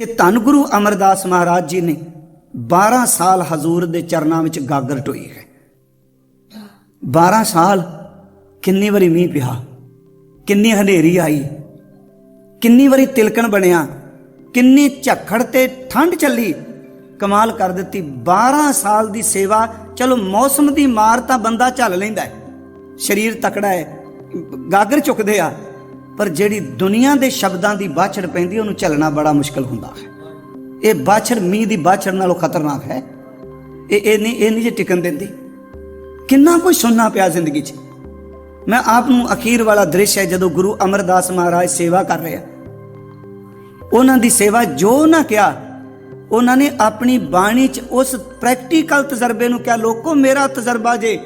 ਕਿ ਧੰਨ ਗੁਰੂ ਅਮਰਦਾਸ ਮਹਾਰਾਜ ਜੀ ਨੇ 12 ਸਾਲ ਹਜ਼ੂਰ ਦੇ ਚਰਨਾਂ ਵਿੱਚ ਗਾਗਰ ਟੋਈ ਹੈ। 12 ਸਾਲ ਕਿੰਨੀ ਵਾਰੀ ਮੀਂਹ ਪਿਆ, ਕਿੰਨੀ ਹਨੇਰੀ ਆਈ, ਕਿੰਨੀ ਵਾਰੀ ਤਿਲਕਣ ਬਣਿਆ, ਕਿੰਨੀ ਝੱਖੜ ਤੇ ਠੰਡ ਚੱਲੀ, ਕਮਾਲ ਕਰ ਦਿੱਤੀ। 12 ਸਾਲ ਦੀ ਸੇਵਾ, ਚਲੋ ਮੌਸਮ ਦੀ ਮਾਰ ਤਾਂ ਬੰਦਾ ਝੱਲ ਲੈਂਦਾ ਹੈ, ਸਰੀਰ ਤਕੜਾ ਹੈ, ਗਾਗਰ ਚੁੱਕਦੇ ਆ। ਪਰ ਜਿਹੜੀ ਦੁਨੀਆ ਦੇ ਸ਼ਬਦਾਂ ਦੀ ਬਾਛੜ ਪੈਂਦੀ, ਉਹਨੂੰ ਚੱਲਣਾ ਬੜਾ ਮੁਸ਼ਕਲ ਹੁੰਦਾ। ਹੈ ਇਹ ਬਾਛੜ ਮੀਂਹ ਦੀ ਬਾਛੜ ਨਾਲੋਂ ਖਤਰਨਾਕ ਹੈ। ਇਹ ਇਹ ਨਹੀਂ ਇਹ ਨਹੀਂ ਜੇ ਟਿਕਣ ਦਿੰਦੀ। ਕਿੰਨਾ ਕੁਝ ਸੁਣਨਾ ਪਿਆ ਜ਼ਿੰਦਗੀ 'ਚ। ਮੈਂ ਆਪ ਨੂੰ ਅਖੀਰ ਵਾਲਾ ਦ੍ਰਿਸ਼ ਹੈ, ਜਦੋਂ ਗੁਰੂ ਅਮਰਦਾਸ ਮਹਾਰਾਜ ਸੇਵਾ ਕਰ ਰਹੇ ਆ। ਉਹਨਾਂ ਦੀ ਸੇਵਾ ਜੋ ਨਾ ਕਿਹਾ, ਉਹਨਾਂ ਨੇ ਆਪਣੀ ਬਾਣੀ 'ਚ ਉਸ ਪ੍ਰੈਕਟੀਕਲ ਤਜਰਬੇ ਨੂੰ ਕਿਹਾ, ਲੋਕੋ, ਮੇਰਾ ਤਜਰਬਾ ਜੇ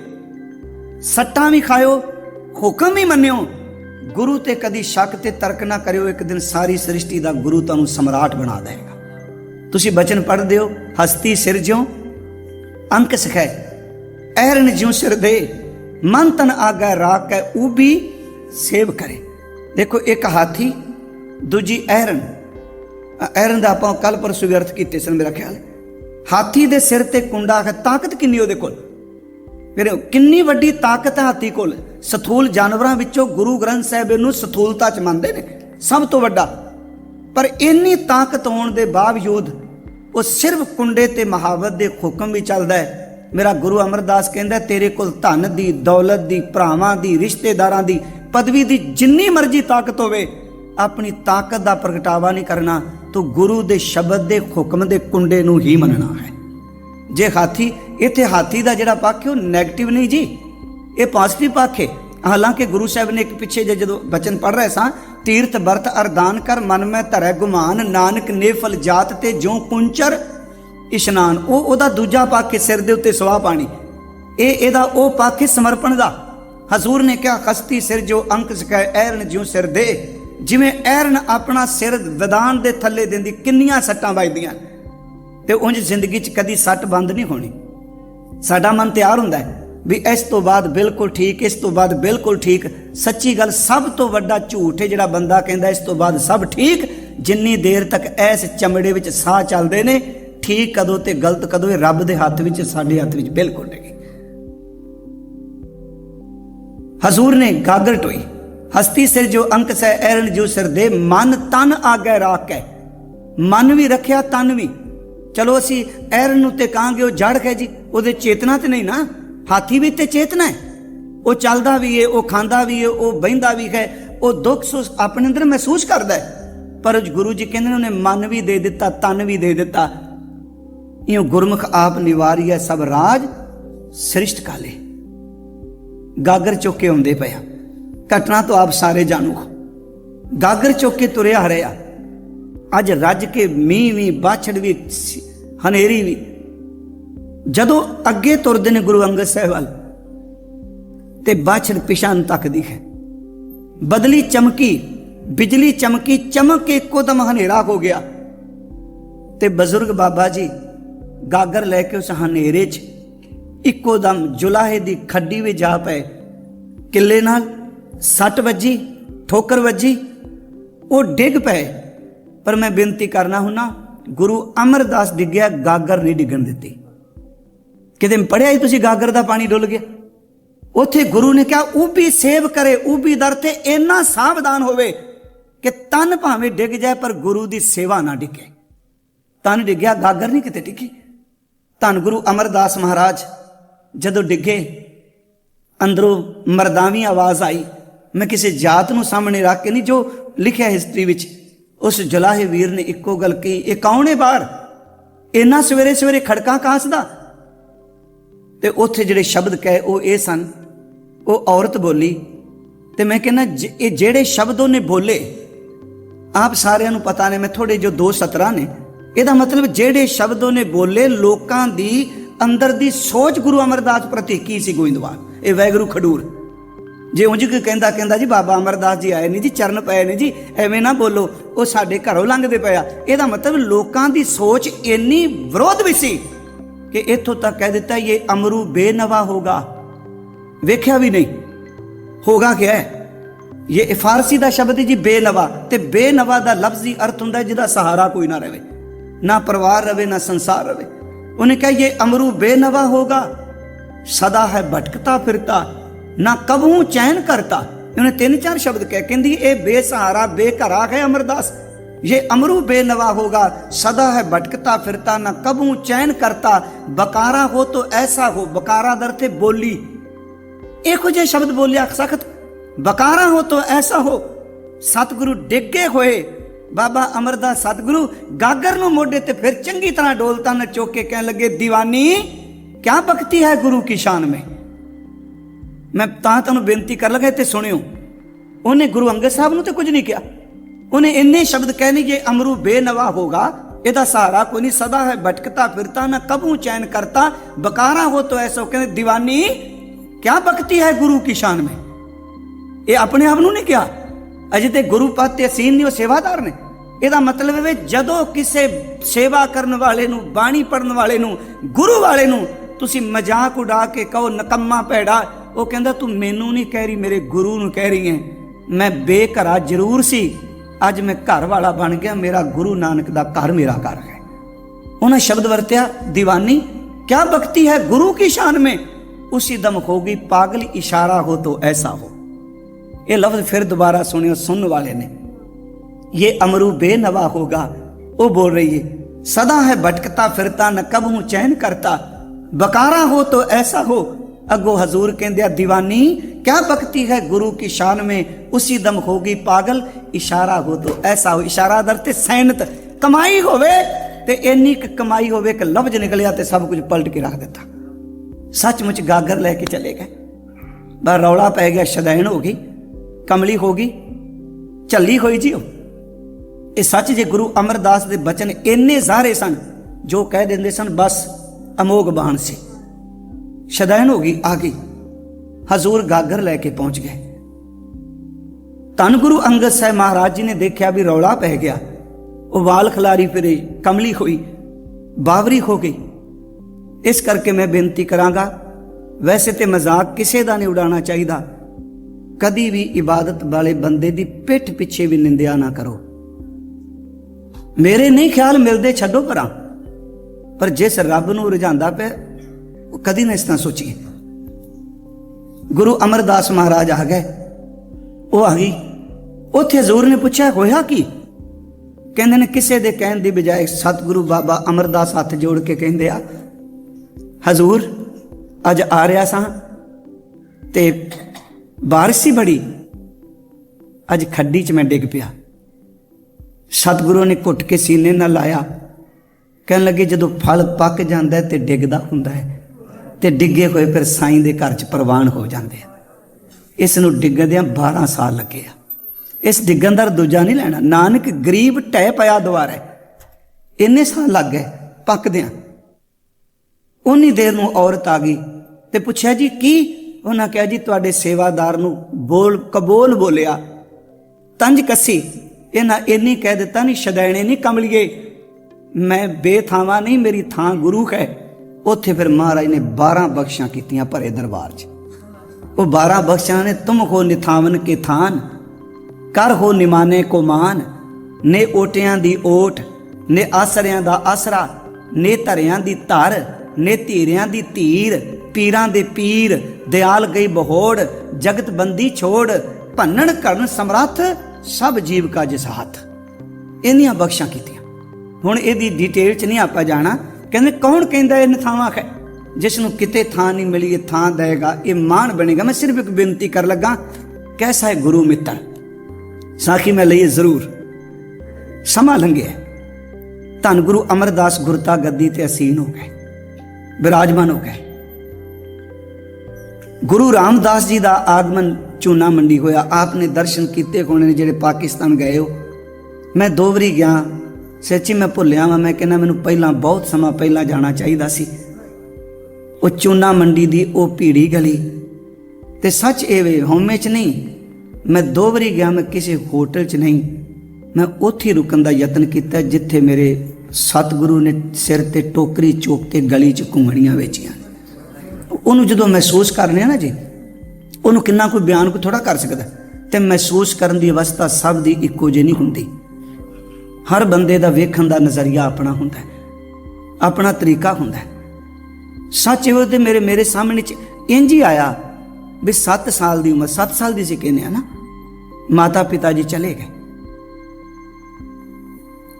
ਸੱਟਾਂ ਵੀ ਖਾਇਓ, ਹੁਕਮ ਵੀ ਮੰਨਿਓ ਗੁਰੂ ਤੇ ਕਦੀ ਸ਼ੱਕ ਤੇ ਤਰਕ ਨਾ ਕਰਿਓ, ਇੱਕ ਦਿਨ ਸਾਰੀ ਸ੍ਰਿਸ਼ਟੀ ਦਾ ਗੁਰੂ ਤੁਹਾਨੂੰ ਸਮਰਾਟ ਬਣਾ ਦੇਗਾ ਤੁਸੀਂ ਬਚਨ ਪੜ੍ਹਦੇ ਹੋ, ਹਸਤੀ ਸਿਰ ਸਿਰਜਿਓ ਅੰਕ ਸਖੈ ਐਰਨ ਜਿਉ ਸਿਰ ਦੇ, ਮਨ ਤਨ ਆਗਾ ਉਹ ਵੀ ਸੇਵ ਕਰੇ। ਦੇਖੋ, ਇੱਕ ਹਾਥੀ, ਦੂਜੀ ਐਰਨ। ਐਰਨ ਦਾ ਆਪਾਂ ਕੱਲ ਪਰਸੂ ਵੀ ਅਰਥ ਕੀਤੇ ਸਨ, ਮੇਰਾ ਖਿਆਲ ਹਾਥੀ ਦੇ ਸਿਰ ਤੇ ਕੁੰਡਾ ਹੈ ਤਾਕਤ ਕਿੰਨੀ ਉਹਦੇ ਕੋਲ? ਫਿਰ ਕਿੰਨੀ ਵੱਡੀ ਤਾਕਤ ਹੈ ਹਾਥੀ ਕੋਲ। ਸਥੂਲ ਜਾਨਵਰਾਂ ਵਿੱਚੋਂ ਗੁਰੂ ਗ੍ਰੰਥ ਸਾਹਿਬ ਨੂੰ ਸਥੂਲਤਾ ਚ ਮੰਨਦੇ ਨੇ, ਸਭ ਤੋਂ ਵੱਡਾ। ਪਰ ਇੰਨੀ ਤਾਕਤ ਹੋਣ ਦੇ ਬਾਵਜੂਦ ਉਹ ਸਿਰਫ ਕੁੰਡੇ ਤੇ ਮਹਾਵਤ ਦੇ ਹੁਕਮ ਵੀ ਚੱਲਦਾ ਹੈ। ਮੇਰਾ ਗੁਰੂ ਅਮਰਦਾਸ ਕਹਿੰਦਾ, ਤੇਰੇ ਕੋਲ ਧਨ ਦੀ, ਦੌਲਤ ਦੀ, ਭਰਾਵਾਂ ਦੀ, ਰਿਸ਼ਤੇਦਾਰਾਂ ਦੀ, ਪਦਵੀ ਦੀ ਜਿੰਨੀ ਮਰਜ਼ੀ ਤਾਕਤ ਹੋਵੇ, ਆਪਣੀ ਤਾਕਤ ਦਾ ਪ੍ਰਗਟਾਵਾ ਨਹੀਂ ਕਰਨਾ। ਤੂੰ ਗੁਰੂ ਦੇ ਸ਼ਬਦ ਦੇ ਹੁਕਮ ਦੇ ਕੁੰਡੇ ਨੂੰ ਹੀ ਮੰਨਣਾ ਹੈ। ਜੇ ਹਾਥੀ ਇੱਥੇ ਹਾਥੀ ਦਾ ਜਿਹੜਾ ਪੱਖ ਉਹ 네ਗੇਟਿਵ ਨਹੀਂ ਜੀ। ਇਹ ਪੋਜ਼ਿਟਿਵ ਪੱਖ ਹੈ। ਹਾਲਾਂਕਿ ਗੁਰੂ ਸਾਹਿਬ ਨੇ ਇੱਕ ਪਿੱਛੇ ਜੇ ਜਦੋਂ ਬਚਨ ਪੜ ਰਹੇ ਸਾਂ, ਤੀਰਥ ਵਰਤ ਅਰਦਾਨ ਕਰ ਮਨ ਮੈਂ ਧਰੈ ਗੁਮਾਨ, ਨਾਨਕ ਨੇਫਲ ਜਾਤ ਤੇ ਜਿਉ ਕੁੰਚਰ ਇਸ਼ਨਾਨ। ਉਹ ਉਹਦਾ ਦੂਜਾ ਪੱਖ ਸਿਰ ਦੇ ਉੱਤੇ ਸਵਾਹ ਪਾਣੀ। ਇਹ ਇਹਦਾ ਉਹ ਪੱਖ ਸਮਰਪਣ ਦਾ। ਹਜ਼ੂਰ ਨੇ ਕਿਹਾ ਖਸਤੀ ਸਿਰ ਜੋ ਅੰਕ ਸਕੈ, ਐਰਨ ਜਿਉ ਸਿਰ ਦੇ। ਜਿਵੇਂ ਐਰਨ ਆਪਣਾ ਸਿਰ ਵਿਦਾਨ ਦੇ ਥੱਲੇ ਦਿੰਦੀ, ਕਿੰਨੀਆਂ ਸੱਟਾਂ ਵੱਜਦੀਆਂ। ਤੇ ਉਂਝ ਜ਼ਿੰਦਗੀ 'ਚ ਕਦੀ ਸੱਟ ਬੰਦ ਨਹੀਂ ਹੋਣੀ। ਸਾਡਾ ਮਨ ਤਿਆਰ ਹੁੰਦਾ ਹੈ ਵੀ ਇਸ ਤੋਂ ਬਾਅਦ ਬਿਲਕੁਲ ਠੀਕ, ਇਸ ਤੋਂ ਬਾਅਦ ਬਿਲਕੁਲ ਠੀਕ। ਸੱਚੀ ਗੱਲ ਸਭ ਤੋਂ ਵੱਡਾ ਝੂਠ ਹੈ ਜਿਹੜਾ ਬੰਦਾ ਕਹਿੰਦਾ ਇਸ ਤੋਂ ਬਾਅਦ ਸਭ ਠੀਕ, ਜਿੰਨੀ ਦੇਰ ਤੱਕ ਇਸ ਚਮੜੇ ਵਿੱਚ ਸਾਹ ਚੱਲਦੇ ਨੇ, ਠੀਕ ਕਦੋਂ ਤੇ ਗਲਤ ਕਦੋਂ ਇਹ ਰੱਬ ਦੇ ਹੱਥ ਵਿੱਚ, ਸਾਡੇ ਹੱਥ ਵਿੱਚ ਬਿਲਕੁਲ ਨਹੀਂ। ਹਜ਼ੂਰ ਨੇ ਗਾਗਰ ਟੋਈ। ਹਸਤੀ ਸਿਰ ਜੋ ਅੰਕ ਸੈ ਐਰਨ ਜੋ ਸਿਰ ਦੇ, ਮਨ ਤਨ ਆਗੇ ਰਾਖੈ। ਮਨ ਵੀ ਰੱਖਿਆ ਤਨ ਵੀ। ਚਲੋ ਅਸੀਂ ਐਰਨ ਨੂੰ ਤੇ ਕਹਾਂਗੇ ਉਹ ਜੜ ਹੈ ਜੀ। ਉਹਦੇ ਚੇਤਨਾ ਤੇ ਨਹੀਂ ਨਾ। ਹਾਥੀ ਵੀ ਤੇ ਚੇਤਨਾ ਹੈ। ਉਹ ਚੱਲਦਾ ਵੀ ਏ, ਉਹ ਖਾਂਦਾ ਵੀ ਏ, ਉਹ ਬਹਿੰਦਾ ਵੀ ਹੈ। ਉਹ ਦੁੱਖ ਸੁੱਖ ਆਪਣੇ ਅੰਦਰ ਮਹਿਸੂਸ ਕਰਦਾ ਹੈ। ਪਰ ਉਹ ਗੁਰੂ ਜੀ ਕਹਿੰਦੇ ਨੇ, ਉਹਨੇ ਮਨ ਵੀ ਦੇ ਦਿੱਤਾ, ਤਨ ਵੀ ਦੇ ਦਿੱਤਾ। ਇਉਂ ਗੁਰਮੁਖ ਆਪ ਨਿਵਾਰੀਐ ਸਭ ਰਾਜ ਸ੍ਰਿਸ਼ਟ ਕਾਲੇ। ਗਾਗਰ ਚੁੱਕ ਕੇ ਆਉਂਦੇ ਪਿਆ ਘਟਨਾ ਤੋਂ ਆਪ ਸਾਰੇ ਜਾਣੋ ਗਾਗਰ ਚੁੱਕ ਕੇ ਤੁਰਿਆ ਹਰਿਆ ਅੱਜ ਰੱਜ ਕੇ ਮੀਂਹ ਵੀ, ਬਾਛੜ ਵੀ ਹਨੇਰੀ ਵੀ। ਜਦੋਂ ਅੱਗੇ ਤੁਰਦੇ ਨੇ ਗੁਰੂ ਅੰਗਦ ਸਾਹਿਬ ਵੱਲ, ਤੇ ਬਾਛੜ ਪਿਛਾਂ ਤੱਕਦੀ ਹੈ। ਬਦਲੀ ਚਮਕੀ, ਬਿਜਲੀ ਚਮਕੀ, ਚਮਕ ਕੇ ਇੱਕੋ ਦਮ ਹਨੇਰਾ ਹੋ ਗਿਆ। ਤੇ ਬਜ਼ੁਰਗ ਬਾਬਾ ਜੀ, ਗਾਗਰ ਲੈ ਕੇ ਉਸ ਹਨੇਰੇ 'ਚ ਇੱਕੋ ਦਮ ਜੁਲਾਹੇ ਦੀ ਖੱਡੀ ਵਿੱਚ ਜਾ ਪਏ। ਕਿੱਲੇ ਨਾਲ ਸੱਟ ਵੱਜੀ, ਠੋਕਰ ਵੱਜੀ, ਉਹ ਡਿੱਗ ਪਏ। ਪਰ ਮੈਂ ਬੇਨਤੀ ਕਰਨਾ ਹੁੰਨਾ, ਗੁਰੂ ਅਮਰਦਾਸ ਡਿੱਗਿਆ, ਗਾਗਰ ਨਹੀਂ ਡਿੱਗਣ ਦਿੱਤੀ। ਕਿਤੇ ਪੜਿਆ ਹੀ ਤੁਸੀਂ ਗਾਗਰ ਦਾ ਪਾਣੀ ਡੁੱਲ ਗਿਆ? ਉੱਥੇ ਗੁਰੂ ਨੇ ਕਿਹਾ, ਉਹ ਵੀ ਸੇਵ ਕਰੇ, ਉਹ ਵੀ ਦਰ ਤੇ ਇੰਨਾ ਸਾਵਧਾਨ ਹੋਵੇ ਕਿ ਤਨ ਭਾਵੇਂ ਡਿੱਗ ਜਾਏ, ਪਰ ਗੁਰੂ ਦੀ ਸੇਵਾ ਨਾ ਡਿੱਗੇ। ਤਨ ਡਿੱਗਿਆ, ਗਾਗਰ ਨਹੀਂ ਕਿਤੇ ਡਿੱਗੀ। ਧੰਨ ਗੁਰੂ ਅਮਰਦਾਸ ਮਹਾਰਾਜ, ਜਦੋਂ ਡਿੱਗੇ, ਅੰਦਰੋਂ ਮਰਦਾਵੀ ਆਵਾਜ਼ ਆਈ। ਮੈਂ ਕਿਸੇ ਜਾਤ ਨੂੰ ਸਾਹਮਣੇ ਰੱਖ ਕੇ ਨਹੀਂ, ਜੋ ਲਿਖਿਆ ਹਿਸਟਰੀ ਵਿੱਚ ਉਸ ਜਲਾਹੇ ਵੀਰ ਨੇ ਇੱਕੋ ਗੱਲ ਕਹੀ, ਇਹ ਕੌਣ ਹੈ ਬਾਹਰ? ਇੰਨਾ ਸਵੇਰੇ ਸਵੇਰੇ ਖੜਕਾ ਕਾਂਸਦਾ ਤੇ ਉੱਥੇ ਜਿਹੜੇ ਸ਼ਬਦ ਕਹੇ ਉਹ ਇਹ ਸਨ, ਉਹ ਔਰਤ ਬੋਲੀ, ਤੇ ਮੈਂ ਕਹਿੰਦਾ, ਜ- ਇਹ ਜਿਹੜੇ ਸ਼ਬਦ ਉਹਨੇ ਬੋਲੇ, ਆਪ ਸਾਰਿਆਂ ਨੂੰ ਪਤਾ ਨੇ, ਮੈਂ ਥੋੜੇ ਜੋ ਦੋ ਸਤਰਾਂ ਨੇ, ਇਹਦਾ ਮਤਲਬ ਜਿਹੜੇ ਸ਼ਬਦ ਉਹਨੇ ਬੋਲੇ, ਲੋਕਾਂ ਦੀ, ਅੰਦਰ ਦੀ ਸੋਚ ਗੁਰੂ ਅਮਰਦਾਸ ਪ੍ਰਤੀ ਕੀ ਸੀ ਗੋਇੰਦਵਾਲ? ਇਹ ਵੈਗਰੂ ਖਡੂਰ। ਜੇ ਉਂਝ ਕੋਈ ਕਹਿੰਦਾ ਕਹਿੰਦਾ ਜੀ ਬਾਬਾ ਅਮਰਦਾਸ ਜੀ ਆਏ ਨਹੀਂ ਜੀ, ਚਰਨ ਪਏ ਨੇ ਜੀ, ਐਵੇਂ ਨਾ ਬੋਲੋ, ਉਹ ਸਾਡੇ ਘਰੋਂ ਲੰਘਦੇ ਪਿਆ ਇਹਦਾ ਮਤਲਬ ਲੋਕਾਂ ਦੀ ਸੋਚ ਇੰਨੀ ਵਿਰੋਧ ਵੀ ਸੀ ਕਿ ਇੱਥੋਂ ਤੱਕ ਕਹਿ ਦਿੱਤਾ, ਇਹ ਅਮਰੂ ਬੇਨਵਾ ਹੋਗਾ। ਵੇਖਿਆ ਵੀ ਨਹੀਂ। ਹੋਗਾ ਕਿਆ ਹੈ? ਇਹ ਫਾਰਸੀ ਦਾ ਸ਼ਬਦ ਹੈ ਜੀ, ਬੇਨਵਾ। ਤੇ ਬੇਨਵਾ ਦਾ ਲਫ਼ਜ਼ੀ ਅਰਥ ਹੁੰਦਾ ਜਿਹਦਾ ਸਹਾਰਾ ਕੋਈ ਨਾ ਰਵੇ। ਨਾ ਪਰਿਵਾਰ ਰਵੇ, ਨਾ ਸੰਸਾਰ ਰਵੇ। ਉਹਨੇ ਕਿਹਾ, ਇਹ ਅਮਰੂ ਬੇਨਵਾ ਹੋਗਾ। ਸਦਾ ਹੈ ਭਟਕਤਾ ਫਿਰਤਾ। ਨਾ ਕਬੂ ਚੈਨ ਕਰਤਾ। ਉਹਨੇ ਤਿੰਨ ਚਾਰ ਸ਼ਬਦ ਕਹਿ, ਕਹਿੰਦੀ, ਇਹ ਬੇਸਹਾਰਾ, ਬੇਘਰਾ ਹੈ ਅਮਰਦਾਸ। ਇਹ ਅਮਰੂ ਬੇਨਵਾ ਹੋਗਾ, ਸਦਾ ਹੈ ਭਟਕਤਾ ਫਿਰਤਾ, ਨਾ ਕਬੂ ਚੈਨ ਕਰਤਾ। ਬਕਾਰਾ ਹੋ ਤੋ ਐਸਾ ਹੋ, ਬਕਾਰਾ ਦਰ ਤੇ ਬੋਲੀ। ਇਹੋ ਜਿਹੇ ਸ਼ਬਦ ਬੋਲਿਆ ਸਖਤ। ਬਕਾਰਾ ਹੋ ਤੋ ਐਸਾ ਹੋ, ਸਤਿਗੁਰੂ ਡਿੱਗੇ ਹੋਏ। ਬਾਬਾ ਅਮਰਦਾਸ ਸਤਿਗੁਰੂ ਗਾਗਰ ਨੂੰ ਮੋਢੇ ਤੇ ਫਿਰ ਚੰਗੀ ਤਰ੍ਹਾਂ ਡੋਲਤਾ ਨਾ ਚੁੱਕ ਕੇ ਕਹਿਣ ਲੱਗੇ, ਦੀਵਾਨੀ, ਕਿਆ ਬਖਤੀ ਹੈ ਗੁਰੂ ਕੀ ਸ਼ਾਨ ਮੇਂ? ਮੈਂ ਤਾਂ ਤੁਹਾਨੂੰ ਬੇਨਤੀ ਕਰ ਲਗਾ ਤੇ ਸੁਣਿਓ। ਉਹਨੇ ਗੁਰੂ ਅੰਗਦ ਸਾਹਿਬ ਨੂੰ ਤੇ ਕੁਝ ਨਹੀਂ ਕਿਹਾ। ਉਹਨੇ ਇੰਨੇ ਸ਼ਬਦ ਕਹਿਨੇ ਜੇ ਅਮਰੂ ਬੇਨਵਾ ਹੋਗਾ, ਇਹਦਾ ਸਹਾਰਾ ਕੋਈ ਨਹੀਂ, ਸਦਾ ਹੈ ਭਟਕਤਾ, ਫਿਰਤਾ, ਨਾ ਕਬੂ ਚੈਨ ਕਰਤਾ, ਬਕਾਰਾ ਹੋ ਤੋ ਐਸੋ, ਕਹਿੰਦੇ, ਦੀਵਾਨੀ, ਕਿਆ ਬਖਤੀ ਹੈ ਗੁਰੂ ਕੀ ਸ਼ਾਨ ਮੇਂ? ਇਹ ਆਪਣੇ ਆਪ ਨੂੰ ਨਹੀਂ ਕਿਹਾ। ਅਜੇ ਤੇ ਗੁਰੂ ਪਦ ਤੇ ਅਸੀਨ ਉਹ ਸੇਵਾਦਾਰ ਨੇ। ਇਹਦਾ ਮਤਲਬ ਹੈ ਜਦੋਂ ਕਿਸੇ ਸੇਵਾ ਕਰਨ ਵਾਲੇ ਨੂੰ, ਬਾਣੀ ਪੜਨ ਵਾਲੇ ਨੂੰ, ਗੁਰੂ ਵਾਲੇ ਨੂੰ ਤੁਸੀਂ ਮਜ਼ਾਕ ਉਡਾ ਕੇ ਕਹੋ, ਨਕੰਮਾ ਭੈੜਾ ਉਹ ਕਹਿੰਦਾ ਤੂੰ ਮੈਨੂੰ ਨਹੀਂ ਕਹਿ ਰਹੀ ਮੇਰੇ ਗੁਰੂ ਨੂੰ ਕਹਿ ਰਹੀ ਹੈ ਮੈਂ ਬੇਘਰਾ ਜ਼ਰੂਰ ਸੀ ਅੱਜ ਮੈਂ ਘਰ ਵਾਲਾ ਬਣ ਗਿਆ ਮੇਰਾ ਗੁਰੂ ਨਾਨਕ ਦਾ ਘਰ ਮੇਰਾ ਘਰ ਹੈ ਉਹਨਾਂ ਸ਼ਬਦ ਵਰਤਿਆ ਦੀਵਾਨੀ ਕਿਆ ਬਖਤੀ ਹੈ ਗੁਰੂ ਕੀ ਸ਼ਾਨ में उसी दम होगी पागल इशारा हो तो ऐसा हो ये लफ्ज फिर दोबारा सुनियो सुनने वाले ने ये अमरू बेनवा होगा वो बोल रही है सदा है भटकता फिरता न कब हूं चैन करता बकारा हो तो ऐसा हो अगो हजूर कहंदे दीवानी क्या बकती है गुरु की शान में उसी दम होगी पागल इशारा हो तो ऐसा हो इशारा दर ते सैनत ਕਮਾਈ ਹੋਵੇ ਤੇ ਇੰਨੀ ਕੁ ਕਮਾਈ ਹੋਵੇ ਕਿ ਲਫ਼ਜ਼ ਨਿਕਲਿਆ ਤੇ ਸਭ ਕੁਝ ਪਲਟ ਕੇ ਰੱਖ ਦਿੱਤਾ ਸੱਚਮੁੱਚ ਗਾਗਰ ਲੈ ਕੇ ਚਲੇ ਗਏ ਬਾ ਰੌਲਾ ਪੈ ਗਿਆ ਸ਼ਦੈਣ ਹੋ ਗਈ ਕਮਲੀ ਹੋ ਗਈ ਝੱਲੀ ਹੋਈ ਜੀ ਉਹ ਇਹ ਸੱਚ ਜੇ ਗੁਰੂ ਅਮਰਦਾਸ ਦੇ ਬਚਨ ਇੰਨੇ ਜ਼ਾਰੇ ਸਨ ਜੋ ਕਹਿ ਦਿੰਦੇ ਸਨ ਬਸ ਅਮੋਗ ਬਾਣ ਸੀ ਸ਼ਦੈਨ ਹੋ ਗਈ, ਆ ਗਈ। ਹਜ਼ੂਰ ਗਾਗਰ ਲੈ ਕੇ ਪਹੁੰਚ ਗਏ। ਧੰਨ ਗੁਰੂ ਅੰਗਦ ਸਾਹਿਬ ਮਹਾਰਾਜ ਜੀ ਨੇ ਦੇਖਿਆ ਵੀ ਰੌਲਾ ਪੈ ਗਿਆ। ਉਹ ਵਾਲ ਖਲਾਰੀ ਫਿਰੇ, ਕਮਲੀ ਹੋਈ, ਬਾਵਰੀ ਹੋ ਗਈ। ਇਸ ਕਰਕੇ ਮੈਂ ਬੇਨਤੀ ਕਰਾਂਗਾ, ਵੈਸੇ ਤੇ ਮਜ਼ਾਕ ਕਿਸੇ ਦਾ ਨਹੀਂ ਉਡਾਉਣਾ ਚਾਹੀਦਾ। ਕਦੀ ਵੀ ਇਬਾਦਤ ਵਾਲੇ ਬੰਦੇ ਦੀ ਪਿੱਠ ਪਿੱਛੇ ਵੀ ਨਿੰਦਿਆ ਨਾ ਕਰੋ। ਮੇਰੇ ਨਹੀਂ ਖਿਆਲ ਮਿਲਦੇ ਛੱਡੋ ਪਰਾਂ। ਪਰ ਜਿਸ ਰੱਬ ਨੂੰ ਰਝਾਂਦਾ ਪਿਆ ਉਹ ਕਦੀ ਨਾ ਇਸ ਤਰ੍ਹਾਂ ਸੋਚੀਏ। ਗੁਰੂ ਅਮਰਦਾਸ ਮਹਾਰਾਜ ਆ ਗਏ। ਉਹ ਆ ਗਈ। ਉੱਥੇ ਹਜ਼ੂਰ ਨੇ ਪੁੱਛਿਆ, ਹੋਇਆ ਕੀ? ਕਹਿੰਦੇ ਨੇ, ਕਿਸੇ ਦੇ ਕਹਿਣ ਦੀ ਬਜਾਏ ਸਤਿਗੁਰੂ ਬਾਬਾ ਅਮਰਦਾਸ ਹੱਥ ਜੋੜ ਕੇ ਕਹਿੰਦੇ ਆ, ਹਜ਼ੂਰ, ਅੱਜ ਆ ਰਿਹਾ ਸਾਂ ਤੇ ਬਾਰਿਸ਼ ਸੀ ਬੜੀ। ਅੱਜ ਖੱਡੀ 'ਚ ਮੈਂ ਡਿੱਗ ਪਿਆ। ਸਤਿਗੁਰੂ ਨੇ ਘੁੱਟ ਕੇ ਸੀਨੇ ਨਾਲ ਲਾਇਆ। ਕਹਿਣ ਲੱਗੇ, ਜਦੋਂ ਫਲ ਪੱਕ ਜਾਂਦਾ ਤੇ ਡਿੱਗਦਾ ਹੁੰਦਾ ਹੈ। ਤੇ ਡਿੱਗੇ ਹੋਏ ਫਿਰ ਸਾਈਂ ਦੇ ਘਰ 'ਚ ਪ੍ਰਵਾਨ ਹੋ ਜਾਂਦੇ ਆ। ਇਸ ਨੂੰ ਡਿੱਗਦਿਆਂ 12 ਸਾਲ ਲੱਗੇ ਆ। ਇਸ ਡਿੱਗਣ ਦਾ ਦੂਜਾ ਨਹੀਂ ਲੈਣਾ। ਨਾਨਕ, ਗਰੀਬ ਟਹਿ ਪਿਆ ਦੁਆਰੇ। ਇੰਨੇ ਸਾਲ ਲੱਗ ਗਏ, ਪੱਕਦਿਆਂ। ਉਨੀ ਦੇਰ ਨੂੰ ਔਰਤ ਆ ਗਈ ਤੇ ਪੁੱਛਿਆ, ਜੀ, ਕੀ? ਉਹਨਾਂ ਕਿਹਾ, ਜੀ, ਤੁਹਾਡੇ ਸੇਵਾਦਾਰ ਨੂੰ ਬੋਲ, ਕਬੋਲ ਬੋਲਿਆ। ਤੰਜ ਕੱਸੀ। ਇਹਨਾਂ ਇੰਨੀ ਕਹਿ ਦਿੱਤਾ, ਨਹੀਂ ਸ਼ਦੈਣੇ ਨਹੀਂ ਕਮਲੀਏ। ਮੈਂ ਬੇਥਾਵਾ ਨਹੀਂ, ਮੇਰੀ ਥਾਂ ਗੁਰੂ ਹੈ। ਉੱਥੇ ਫਿਰ ਮਹਾਰਾਜ ਨੇ 12 ਬਖਸ਼ਾਂ ਕੀਤੀਆਂ ਭਰੇ ਦਰਬਾਰ 'ਚ। ਉਹ 12 ਬਖਸ਼ਾਂ ਨੇ ਤੁਮ ਹੋ ਨਿਥਾਵਨ ਕੇ ਥਾਨ, ਕਰ ਹੋ ਨਿਮਾਨੇ ਕੋ ਮਾਨ, ਨੇ ਓਟਿਆਂ ਦੀ ਓਟ, ਨੇ ਆਸਰਿਆਂ ਦਾ ਆਸਰਾ, ਨੇ ਧਰਿਆਂ ਦੀ ਧਰ, ਨੇ ਧੀਰਿਆਂ ਦੀ ਧੀਰ, ਪੀਰਾਂ ਦੇ ਪੀਰ, ਦਿਆਲ ਗਈ ਬਹੋੜ, ਜਗਤ ਬੰਦੀ ਛੋੜ, ਭੰਨਣ ਕਰਨ ਸਮਰੱਥ, ਸਭ ਜੀਵ ਕਾ ਜਿਸ ਹੱਥ ਇੰਨੀਆਂ ਬਖਸ਼ਾਂ ਕੀਤੀਆਂ। ਹੁਣ ਇਹਦੀ ਡਿਟੇਲ ਚ ਨਹੀਂ ਆਪਾਂ ਜਾਣਾ। ਕਹਿੰਦੇ ਕੌਣ ਕਹਿੰਦਾ ਇਹ ਥਾਵਾਂ ਹੈ ਜਿਸ ਨੂੰ ਕਿਤੇ ਥਾਂ ਨਹੀਂ ਮਿਲੀ, ਇਹ ਥਾਂ ਦੇਗਾ, ਇਹ ਮਾਨ ਬਣੇਗਾ। ਮੈਂ ਸਿਰਫ ਇੱਕ ਬੇਨਤੀ ਕਰ ਲੱਗਾ, ਕੈਸਾ ਹੈ ਗੁਰੂ ਮਿੱਤਰ? ਸਾਖੀ ਮੈਂ ਲਈਏ ਜ਼ਰੂਰ। ਸਮਾਂ ਲੰਘਿਆ। ਧੰਨ ਗੁਰੂ ਅਮਰਦਾਸ ਗੁਰਤਾ ਗੱਦੀ ਤੇ ਅਸੀਨ ਹੋ ਗਏ। ਬਿਰਾਜਮਾਨ ਹੋ ਗਏ। ਗੁਰੂ ਰਾਮਦਾਸ ਜੀ ਦਾ ਆਗਮਨ ਚੂਨਾ ਮੰਡੀ ਹੋਇਆ। ਆਪ ਨੇ ਦਰਸ਼ਨ ਕੀਤੇ ਹੋਣੇ ਨੇ ਜਿਹੜੇ ਪਾਕਿਸਤਾਨ ਗਏ ਹੋ। ਮੈਂ ਦੋ ਵਾਰੀ ਗਿਆ। ਸੱਚੀ ਮੈਂ ਭੁੱਲਿਆ ਵਾਂ, ਮੈਂ ਕਹਿੰਦਾ ਮੈਨੂੰ ਪਹਿਲਾਂ ਬਹੁਤ ਸਮਾਂ ਪਹਿਲਾਂ ਜਾਣਾ ਚਾਹੀਦਾ ਸੀ। ਉਹ ਚੂਨਾ ਮੰਡੀ ਦੀ ਉਹ ਭੀੜੀ ਗਲੀ। ਤੇ ਸੱਚ ਇਹ ਵੇ, ਹਉਮੈ ਚ ਨਹੀਂ, ਮੈਂ ਦੋ ਵਾਰੀ ਗਿਆ, ਮੈਂ ਕਿਸੇ ਹੋਟਲ ਚ ਨਹੀਂ। ਮੈਂ ਉੱਥੇ ਰੁਕਣ ਦਾ ਯਤਨ ਕੀਤਾ, ਜਿੱਥੇ ਮੇਰੇ ਸਤਿਗੁਰੂ ਨੇ ਸਿਰ ਤੇ ਟੋਕਰੀ ਚੋਕ ਕੇ ਗਲੀ ਚ ਘੁੰਮਣੀਆਂ ਵੇਚੀਆਂ। ਉਹਨੂੰ ਜਦੋਂ ਮਹਿਸੂਸ ਕਰਨੇ ਆ ਨਾ ਜੀ, ਉਹਨੂੰ ਕਿੰਨਾ ਕੋਈ ਬਿਆਨ ਕੋਈ ਥੋੜਾ ਕਰ ਸਕਦਾ। ਤੇ ਮਹਿਸੂਸ ਕਰਨ ਦੀ ਅਵਸਥਾ ਸਭ ਦੀ ਇੱਕੋ ਜਿਹੀ ਨਹੀਂ ਹੁੰਦੀ। ਹਰ ਬੰਦੇ ਦਾ ਵੇਖਣ ਦਾ ਨਜ਼ਰੀਆ ਆਪਣਾ ਹੁੰਦਾ ਹੈ। ਆਪਣਾ ਤਰੀਕਾ ਹੁੰਦਾ ਹੈ। ਸੱਚ ਇਹੋ ਤੇ ਮੇਰੇ ਮੇਰੇ ਸਾਹਮਣੇ ਚ ਇੰਜ ਹੀ ਆਇਆ ਵੀ 7 ਸਾਲ ਦੀ ਉਮਰ 7 ਸਾਲ ਦੀ ਸੀ ਕਹਿੰਦੇ ਆ ਨਾ, ਮਾਤਾ ਪਿਤਾ ਜੀ ਚਲੇ ਗਏ।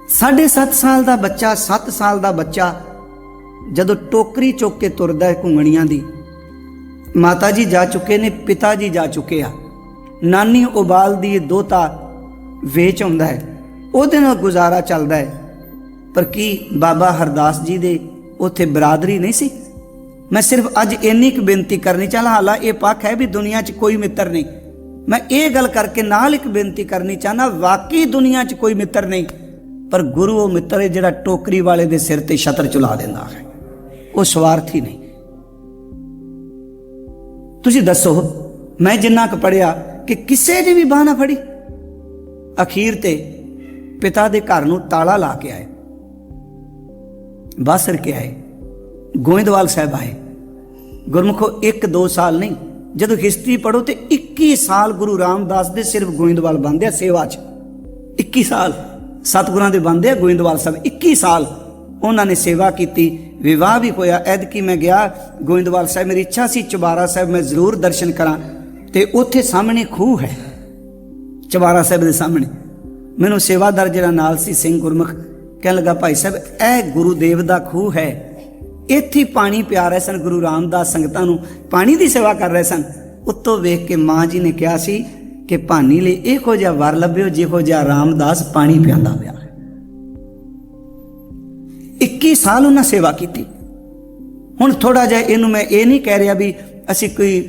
ਸਾਢੇ 7 ਸਾਲ ਦਾ ਬੱਚਾ 7 ਸਾਲ ਦਾ ਬੱਚਾ ਜਦੋਂ ਟੋਕਰੀ ਚੁੱਕ ਕੇ ਤੁਰਦਾ ਹੈ ਘੁੰਗਣੀਆਂ ਦੀ, ਮਾਤਾ ਜੀ ਜਾ ਚੁੱਕੇ ਨੇ, ਪਿਤਾ ਜੀ ਜਾ ਚੁੱਕੇ ਆ। ਨਾਨੀ ਉਬਾਲਦੀ ਦੀ ਦੋਤਾ ਵੇਚ ਆਉਂਦਾ ਹੈ। ਉਹਦੇ ਨਾਲ ਗੁਜ਼ਾਰਾ ਚੱਲਦਾ ਹੈ। ਪਰ ਕੀ ਬਾਬਾ ਹਰਦਾਸ ਜੀ ਦੇ ਉੱਥੇ ਬਰਾਦਰੀ ਨਹੀਂ ਸੀ? ਮੈਂ ਸਿਰਫ ਅੱਜ ਇੰਨੀ ਕੁ ਬੇਨਤੀ ਕਰਨੀ ਚਾਹਾਂ ਹਾਲਾ ਇਹ ਪੱਖ ਹੈ ਵੀ ਦੁਨੀਆ 'ਚ ਕੋਈ ਮਿੱਤਰ ਨਹੀਂ। ਮੈਂ ਇਹ ਗੱਲ ਕਰਕੇ ਨਾਲ ਇੱਕ ਬੇਨਤੀ ਕਰਨੀ ਚਾਹਨਾ, ਵਾਕਈ ਦੁਨੀਆ 'ਚ ਕੋਈ ਮਿੱਤਰ ਨਹੀਂ, ਪਰ ਗੁਰੂ ਉਹ ਮਿੱਤਰ ਹੈ ਜਿਹੜਾ ਟੋਕਰੀ ਵਾਲੇ ਦੇ ਸਿਰ ਤੇ ਛਤਰ ਚੁਲਾ ਦਿੰਦਾ ਹੈ। ਉਹ ਸਵਾਰਥੀ ਨਹੀਂ। ਤੁਸੀਂ ਦੱਸੋ, ਮੈਂ ਜਿੰਨਾ ਕੁ ਪੜਿਆ ਕਿ ਕਿਸੇ ਦੀ ਵੀ ਬਾਹ ਨਾ ਫੜੀ? ਅਖੀਰ ਤੇ ਪਿਤਾ ਦੇ ਘਰ ਨੂੰ ਤਾਲਾ ਲਾ ਕੇ ਆਏ। ਬਾਸਰ ਕੇ ਆਏ। ਗੋਇੰਦਵਾਲ ਸਾਹਿਬ ਆਏ। ਗੁਰਮੁਖੋ 1-2 ਸਾਲ ਨਹੀਂ। ਜਦੋਂ ਹਿਸਟਰੀ ਪੜੋ ਤੇ 21 ਸਾਲ ਗੁਰੂ ਰਾਮਦਾਸ ਦੇ ਸਿਰਫ ਗੋਇੰਦਵਾਲ ਬੰਦੇ ਆ ਸੇਵਾ 'ਚ। 21 ਸਾਲ ਸਤਿਗੁਰਾਂ ਦੇ ਬੰਦੇ ਆ ਗੋਇੰਦਵਾਲ ਸਾਹਿਬ। 21 ਸਾਲ ਉਹਨਾਂ ਨੇ ਸੇਵਾ ਕੀਤੀ। ਵਿਵਾਹ ਵੀ ਹੋਇਆ। ਐਦ ਕੀ ਮੈਂ ਗਿਆ, ਗੋਇੰਦਵਾਲ ਸਾਹਿਬ, ਮੇਰੀ ਇੱਛਾ ਸੀ ਚੁਬਾਰਾ ਸਾਹਿਬ ਮੈਂ ਜ਼ਰੂਰ ਦਰਸ਼ਨ ਕਰਾਂ। ਤੇ ਉੱਥੇ ਸਾਹਮਣੇ ਖੂਹ ਹੈ। ਚੁਬਾਰਾ ਸਾਹਿਬ ਦੇ ਸਾਹਮਣੇ। ਮੈਨੂੰ ਸੇਵਾਦਾਰ ਜਿਹੜਾ ਨਾਲ ਸੀ ਸਿੰਘ ਗੁਰਮੁਖ, ਕਹਿਣ ਲੱਗਾ, ਭਾਈ ਸਾਹਿਬ, ਇਹ ਗੁਰੂ ਦੇਵ ਦਾ ਖੂਹ ਹੈ। ਇੱਥੇ ਪਾਣੀ ਪਿਆ ਰਹੇ ਸਨ, ਗੁਰੂ ਰਾਮਦਾਸ ਸੰਗਤਾਂ ਨੂੰ ਪਾਣੀ ਦੀ ਸੇਵਾ ਕਰ ਰਹੇ ਸਨ। ਉੱਤੋਂ ਵੇਖ ਕੇ ਮਾਂ ਜੀ ਨੇ ਕਿਹਾ ਸੀ ਕਿ, ਭਾਨੀ ਲਈ ਇਹੋ ਜਿਹਾ ਵਰ ਲੱਭਿਓ, ਜਿਹੋ ਜਿਹਾ ਰਾਮਦਾਸ ਪਾਣੀ ਪਿਆਉਂਦਾ ਪਿਆ ਹੈ। 21 ਸਾਲ ਉਹਨਾਂ ਸੇਵਾ ਕੀਤੀ। ਹੁਣ ਥੋੜਾ ਜਿਹਾ ਇਹਨੂੰ ਮੈਂ ਇਹ ਨਹੀਂ ਕਹਿ ਰਿਹਾ ਵੀ ਅਸੀਂ ਕੋਈ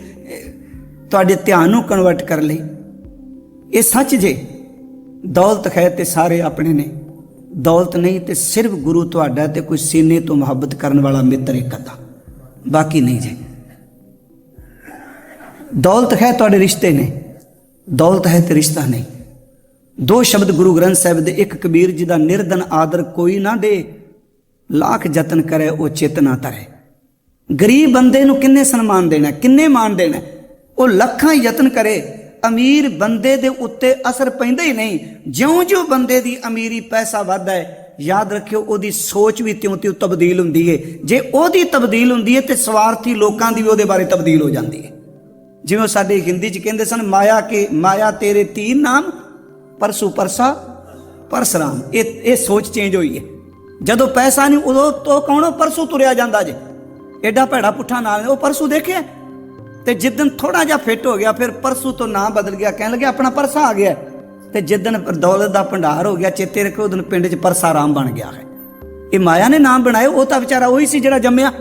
ਤੁਹਾਡੇ ਧਿਆਨ ਨੂੰ ਕਨਵਰਟ ਕਰ ਲਈ ਇਹ ਸੱਚ ਜੇ ਦੌਲਤ ਹੈ ਤੇ ਸਾਰੇ ਆਪਣੇ ਨੇ। ਦੌਲਤ ਨਹੀਂ ਤੇ ਸਿਰਫ ਗੁਰੂ ਤੁਹਾਡਾ ਤੇ ਕੋਈ ਸੀਨੇ ਤੋਂ ਮੁਹੱਬਤ ਕਰਨ ਵਾਲਾ ਮਿੱਤਰ ਇੱਕ ਅੱਧਾ। ਬਾਕੀ ਨਹੀਂ ਜੀ। ਦੌਲਤ ਹੈ ਤੁਹਾਡੇ ਰਿਸ਼ਤੇ ਨੇ। ਦੌਲਤ ਹੈ ਤੇ ਰਿਸ਼ਤਾ ਨਹੀਂ। ਦੋ ਸ਼ਬਦ ਗੁਰੂ ਗ੍ਰੰਥ ਸਾਹਿਬ ਦੇ ਇੱਕ ਕਬੀਰ ਜੀ ਦਾ ਨਿਰਦਨ ਆਦਰ ਕੋਈ ਨਾ ਦੇ। ਲੱਖ ਯਤਨ ਕਰੇ, ਉਹ ਚੇਤਨਾ ਤਰੇ ਗਰੀਬ ਬੰਦੇ ਨੂੰ ਕਿੰਨੇ ਸਨਮਾਨ ਦੇਣਾ, ਕਿੰਨੇ ਮਾਣ ਦੇਣਾ? ਉਹ ਲੱਖਾਂ ਯਤਨ ਕਰੇ। ਅਮੀਰ ਬੰਦੇ ਦੇ ਉੱਤੇ ਅਸਰ ਪੈਂਦਾ ਹੀ ਨਹੀਂ। ਜਿਉਂ-ਜਿਉਂ ਬੰਦੇ ਦੀ ਅਮੀਰੀ ਪੈਸਾ ਵੱਧਦਾ ਹੈ, ਯਾਦ ਰੱਖਿਓ ਉਹਦੀ ਸੋਚ ਵੀ ਤਿਉਂ-ਤਿਉਂ ਤਬਦੀਲ ਹੁੰਦੀ ਏ। ਜੇ ਉਹਦੀ ਤਬਦੀਲ ਹੁੰਦੀ ਏ ਤੇ ਸਵਾਰਥੀ ਲੋਕਾਂ ਦੀ ਵੀ ਉਹਦੇ ਬਾਰੇ ਤਬਦੀਲ ਹੋ ਜਾਂਦੀ ਏ। ਜਿਵੇਂ ਉਹ ਸਾਡੇ ਹਿੰਦੀ ਚ ਕਹਿੰਦੇ ਸਨ, ਮਾਇਆ ਕੇ, ਮਾਇਆ ਤੇਰੇ ਤੀਨ ਨਾਮ, ਪਰਸੂ ਪਰਸਾ ਪਰਸਰਾਮ ਇਹ ਇਹ ਸੋਚ ਚੇਂਜ ਹੋਈ ਏ। ਜਦੋਂ ਪੈਸਾ ਨਹੀਂ, ਉਦੋਂ ਤੋਂ ਕੌਣ ਪਰਸੂ ਤੁਰਿਆ ਜਾਂਦਾ ਜੇ। ਐਡਾ ਭੈੜਾ ਪੁੱਠਾ ਨਾਲ ਉਹ ਪਰਸੂ ਦੇਖਿਆ? ਤੇ ਜਿੱਦਨ ਥੋੜਾ ਜਿਹਾ ਫਿੱਟ ਹੋ ਗਿਆ, ਫਿਰ ਪਰਸੂ ਤੋਂ ਨਾਂ ਬਦਲ ਗਿਆ, ਕਹਿਣ ਲੱਗੇ ਆਪਣਾ ਪਰਸਾ ਆ ਗਿਆ ਤੇ ਜਿੱਦਨ ਦੌਲਤ ਦਾ ਭੰਡਾਰ ਹੋ ਗਿਆ, ਚੇਤੇ ਰੱਖੋ ਉਦੋਂ ਪਿੰਡ 'ਚ ਪਰਸਾ ਰਾਮ ਬਣ ਗਿਆ ਹੈ। ਇਹ ਮਾਇਆ ਨੇ ਨਾਮ ਬਣਾਏ ਉਹ ਤਾਂ ਵਿਚਾਰਾ ਉਹੀ ਸੀ ਜਿਹੜਾ ਜੰਮਿਆ।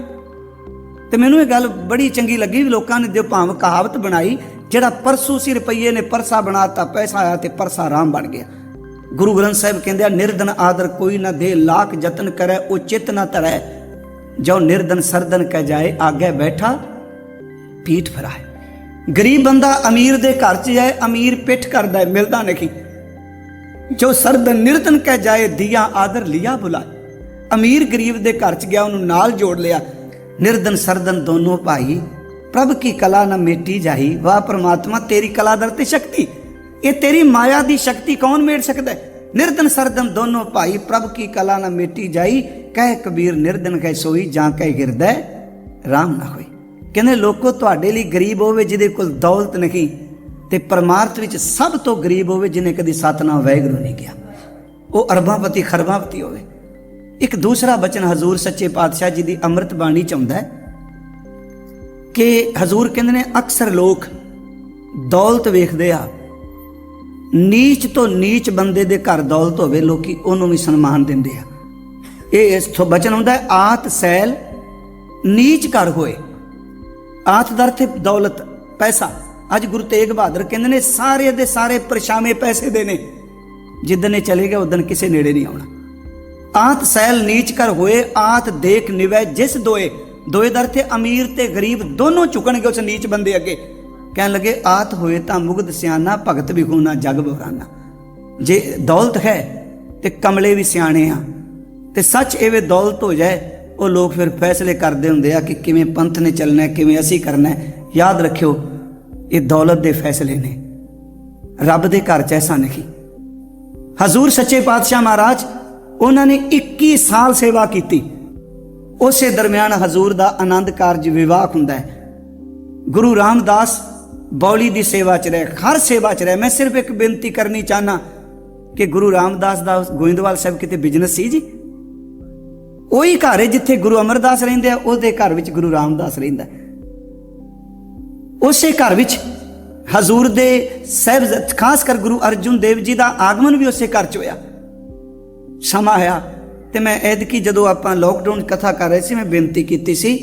ਤੇ ਮੈਨੂੰ ਇਹ ਗੱਲ ਬੜੀ ਚੰਗੀ ਲੱਗੀ ਵੀ ਲੋਕਾਂ ਨੇ ਦਿਓ ਭਾਵ ਕਹਾਵਤ ਬਣਾਈ, ਜਿਹੜਾ ਪਰਸੂ ਸੀ ਰੁਪਈਏ ਨੇ ਪਰਸਾ ਬਣਾਤਾ, ਪੈਸਾ ਆਇਆ ਤੇ ਪਰਸਾ ਰਾਮ ਬਣ ਗਿਆ। ਗੁਰੂ ਗ੍ਰੰਥ ਸਾਹਿਬ ਕਹਿੰਦੇ ਆ ਨਿਰਦਨ ਆਦਰ ਕੋਈ ਨਾ ਦੇ, ਲਾਖ ਯਤਨ ਕਰੇ, ਉਹ ਚਿਤ ਨਾ ਧਰੈ। ਜੋ ਨਿਰਦਨ ਸਰਦਨ ਕਹਿ ਜਾਏ, ਆਗੇ ਬੈਠਾ ਪੀਠ ਫਰਾਏ ਗਰੀਬ ਬੰਦਾ ਅਮੀਰ ਦੇ ਘਰ 'ਚ ਜਾਏ, ਅਮੀਰ ਪਿੱਠ ਕਰਦਾ ਹੈ, ਮਿਲਦਾ ਨਹੀਂ। ਜੋ ਸਰਦ ਨਿਰਦਨ ਕਹਿ ਜਾਏ, ਦਿਆ ਆਦਰ ਲਿਆ ਬੁਲਾਏ ਅਮੀਰ ਗਰੀਬ ਦੇ ਘਰ 'ਚ ਗਿਆ, ਉਹਨੂੰ ਨਾਲ ਜੋੜ ਲਿਆ। ਨਿਰਦਨ ਸਰਦਨ ਦੋਨੋਂ ਭਾਈ, ਪ੍ਰਭ ਕੀ ਕਲਾ ਨਾ ਮੇਟੀ ਜਾਈ ਵਾਹ ਪ੍ਰਮਾਤਮਾ, ਤੇਰੀ ਕਲਾ ਦਰ ਤੇ ਸ਼ਕਤੀ। ਇਹ ਤੇਰੀ ਮਾਇਆ ਦੀ ਸ਼ਕਤੀ ਕੌਣ ਮੇਟ ਸਕਦਾ ਹੈ? ਨਿਰਦਨ ਸਰਦਨ ਦੋਨੋਂ ਭਾਈ, ਪ੍ਰਭ ਕੀ ਕਲਾ ਨਾ ਮੇਟੀ ਜਾਈ ਕਹਿ ਕਬੀਰ ਨਿਰਦਨ ਕਹਿ ਸੋਈ, ਜਾਂ ਕਹਿ ਗਿਰਦਾ ਰਾਮ ਨਾ ਹੋਈ। ਕਹਿੰਦੇ ਲੋਕੋ ਤੁਹਾਡੇ ਲਈ ਗਰੀਬ ਹੋਵੇ ਜਿਹਦੇ ਕੋਲ ਦੌਲਤ ਨਹੀਂ ਤੇ ਪਰਮਾਰਥ ਵਿੱਚ ਸਭ ਤੋਂ ਗਰੀਬ ਹੋਵੇ ਜਿਹਨੇ ਕਦੀ ਸਤਨਾਮ ਵੈਗਰੂ ਨਹੀਂ ਗਿਆ ਉਹ ਅਰਬਾਪਤੀ, ਖਰਬਾਪਤੀ ਹੋਵੇ। ਇੱਕ ਦੂਸਰਾ ਬਚਨ ਹਜ਼ੂਰ ਸੱਚੇ ਪਾਤਸ਼ਾਹ ਜੀ ਦੀ ਅੰਮ੍ਰਿਤ ਬਾਣੀ ਚ ਆਉਂਦਾ ਹੈ ਕਿ ਹਜ਼ੂਰ ਕਹਿੰਦੇ ਨੇ, ਅਕਸਰ ਲੋਕ ਦੌਲਤ ਵੇਖਦੇ ਆ। ਨੀਚ ਤੋਂ ਨੀਚ ਬੰਦੇ ਦੇ ਘਰ ਦੌਲਤ ਹੋਵੇ, ਲੋਕੀ ਉਹਨੂੰ ਵੀ ਸਨਮਾਨ ਦਿੰਦੇ ਆ। ਇਹ ਇਸ ਤੋਂ ਬਚਨ ਹੁੰਦਾ ਆਤ ਸੈਲ ਨੀਚ ਘਰ ਹੋਏ। ਆਤ ਦਾ ਦੌਲਤ, ਪੈਸਾ। ਅੱਜ ਗੁਰੂ ਤੇਗ ਬਹਾਦਰ ਕਹਿੰਦੇ ਨੇ, ਸਾਰੇ ਦੇ ਸਾਰੇ ਪਰਛਾਵੇਂ ਪੈਸੇ ਦੇ ਨੇ। ਜਿੱਦਨ ਇਹ ਚਲੇ ਗਏ ਉਦਨ ਕਿਸੇ ਨੇੜੇ ਨਹੀਂ ਆਉਣਾ। ਆਤ ਸੈਲ ਨੀਚ ਕਰ ਹੋਏ, ਆਤ ਦੇਖ ਨਿਵੈ ਜਿਸ ਦੋਏ। ਦੋਏ ਦਰ ਤੇ ਅਮੀਰ ਤੇ ਗਰੀਬ ਦੋਨੋਂ ਝੁਕਣਗੇ ਉਸ ਨੀਚ ਬੰਦੇ ਅੱਗੇ। ਕਹਿਣ ਲੱਗੇ, ਆਤ ਹੋਏ ਤਾਂ ਮੁਗਧ ਸਿਆਣਾ, ਭਗਤ ਵੀ ਹੋਣਾ, ਜਗ ਬਵਰਾਨਾ ਜੇ ਦੌਲਤ ਹੈ, ਤੇ ਕਮਲੇ ਵੀ ਸਿਆਣੇ ਆ। ਤੇ ਸੱਚ ਐਵੇਂ ਦੌਲਤ ਹੋ ਜਾਏ ਉਹ ਲੋਕ ਫਿਰ ਫੈਸਲੇ ਕਰਦੇ ਹੁੰਦੇ ਆ ਕਿ ਕਿਵੇਂ ਪੰਥ ਨੇ ਚੱਲਣਾ ਕਿਵੇਂ ਅਸੀਂ ਕਰਨਾ ਯਾਦ ਰੱਖਿਓ, ਇਹ ਦੌਲਤ ਦੇ ਫੈਸਲੇ ਨੇ। ਰੱਬ ਦੇ ਘਰ ਚ ਐਸਾ ਨਹੀਂ। ਹਜ਼ੂਰ ਸੱਚੇ ਪਾਤਸ਼ਾਹ ਮਹਾਰਾਜ, ਉਹਨਾਂ ਨੇ 21 ਸਾਲ ਸੇਵਾ ਕੀਤੀ। ਉਸੇ ਦਰਮਿਆਨ ਹਜ਼ੂਰ ਦਾ ਆਨੰਦ ਕਾਰਜ ਵਿਵਾਹ ਹੁੰਦਾ ਹੈ। ਗੁਰੂ ਰਾਮਦਾਸ ਬੌਲੀ ਦੀ ਸੇਵਾ ਚ ਰਹਿ, ਹਰ ਸੇਵਾ ਚ ਰਹਿ। ਮੈਂ ਸਿਰਫ ਇੱਕ ਬੇਨਤੀ ਕਰਨੀ ਚਾਹਨਾ ਕਿ ਗੁਰੂ ਰਾਮਦਾਸ ਦਾ ਗੋਇੰਦਵਾਲ ਸਾਹਿਬ ਕਿਤੇ ਬਿਜ਼ਨਸ ਸੀ ਜੀ? ਉਹੀ ਘਰ ਹੈ ਜਿੱਥੇ ਗੁਰੂ ਅਮਰਦਾਸ ਰਹਿੰਦੇ ਆ ਉਹਦੇ ਘਰ ਵਿੱਚ ਗੁਰੂ ਰਾਮਦਾਸ ਰਹਿੰਦਾ ਉਸੇ ਘਰ ਵਿੱਚ ਹਜ਼ੂਰ ਦੇ ਸਹਿਬ, ਖਾਸ ਕਰ ਗੁਰੂ ਅਰਜੁਨ ਦੇਵ ਜੀ ਦਾ ਆਗਮਨ ਵੀ ਉਸੇ ਘਰ ਚ ਹੋਇਆ। ਸਮਾਂ ਆਇਆ ਤੇ ਮੈਂ ਐਦਕੀ ਜਦੋਂ ਆਪਾਂ ਲੋਕਡਾਊਨ ਕਥਾ ਕਰ ਰਹੇ ਸੀ, ਮੈਂ ਬੇਨਤੀ ਕੀਤੀ ਸੀ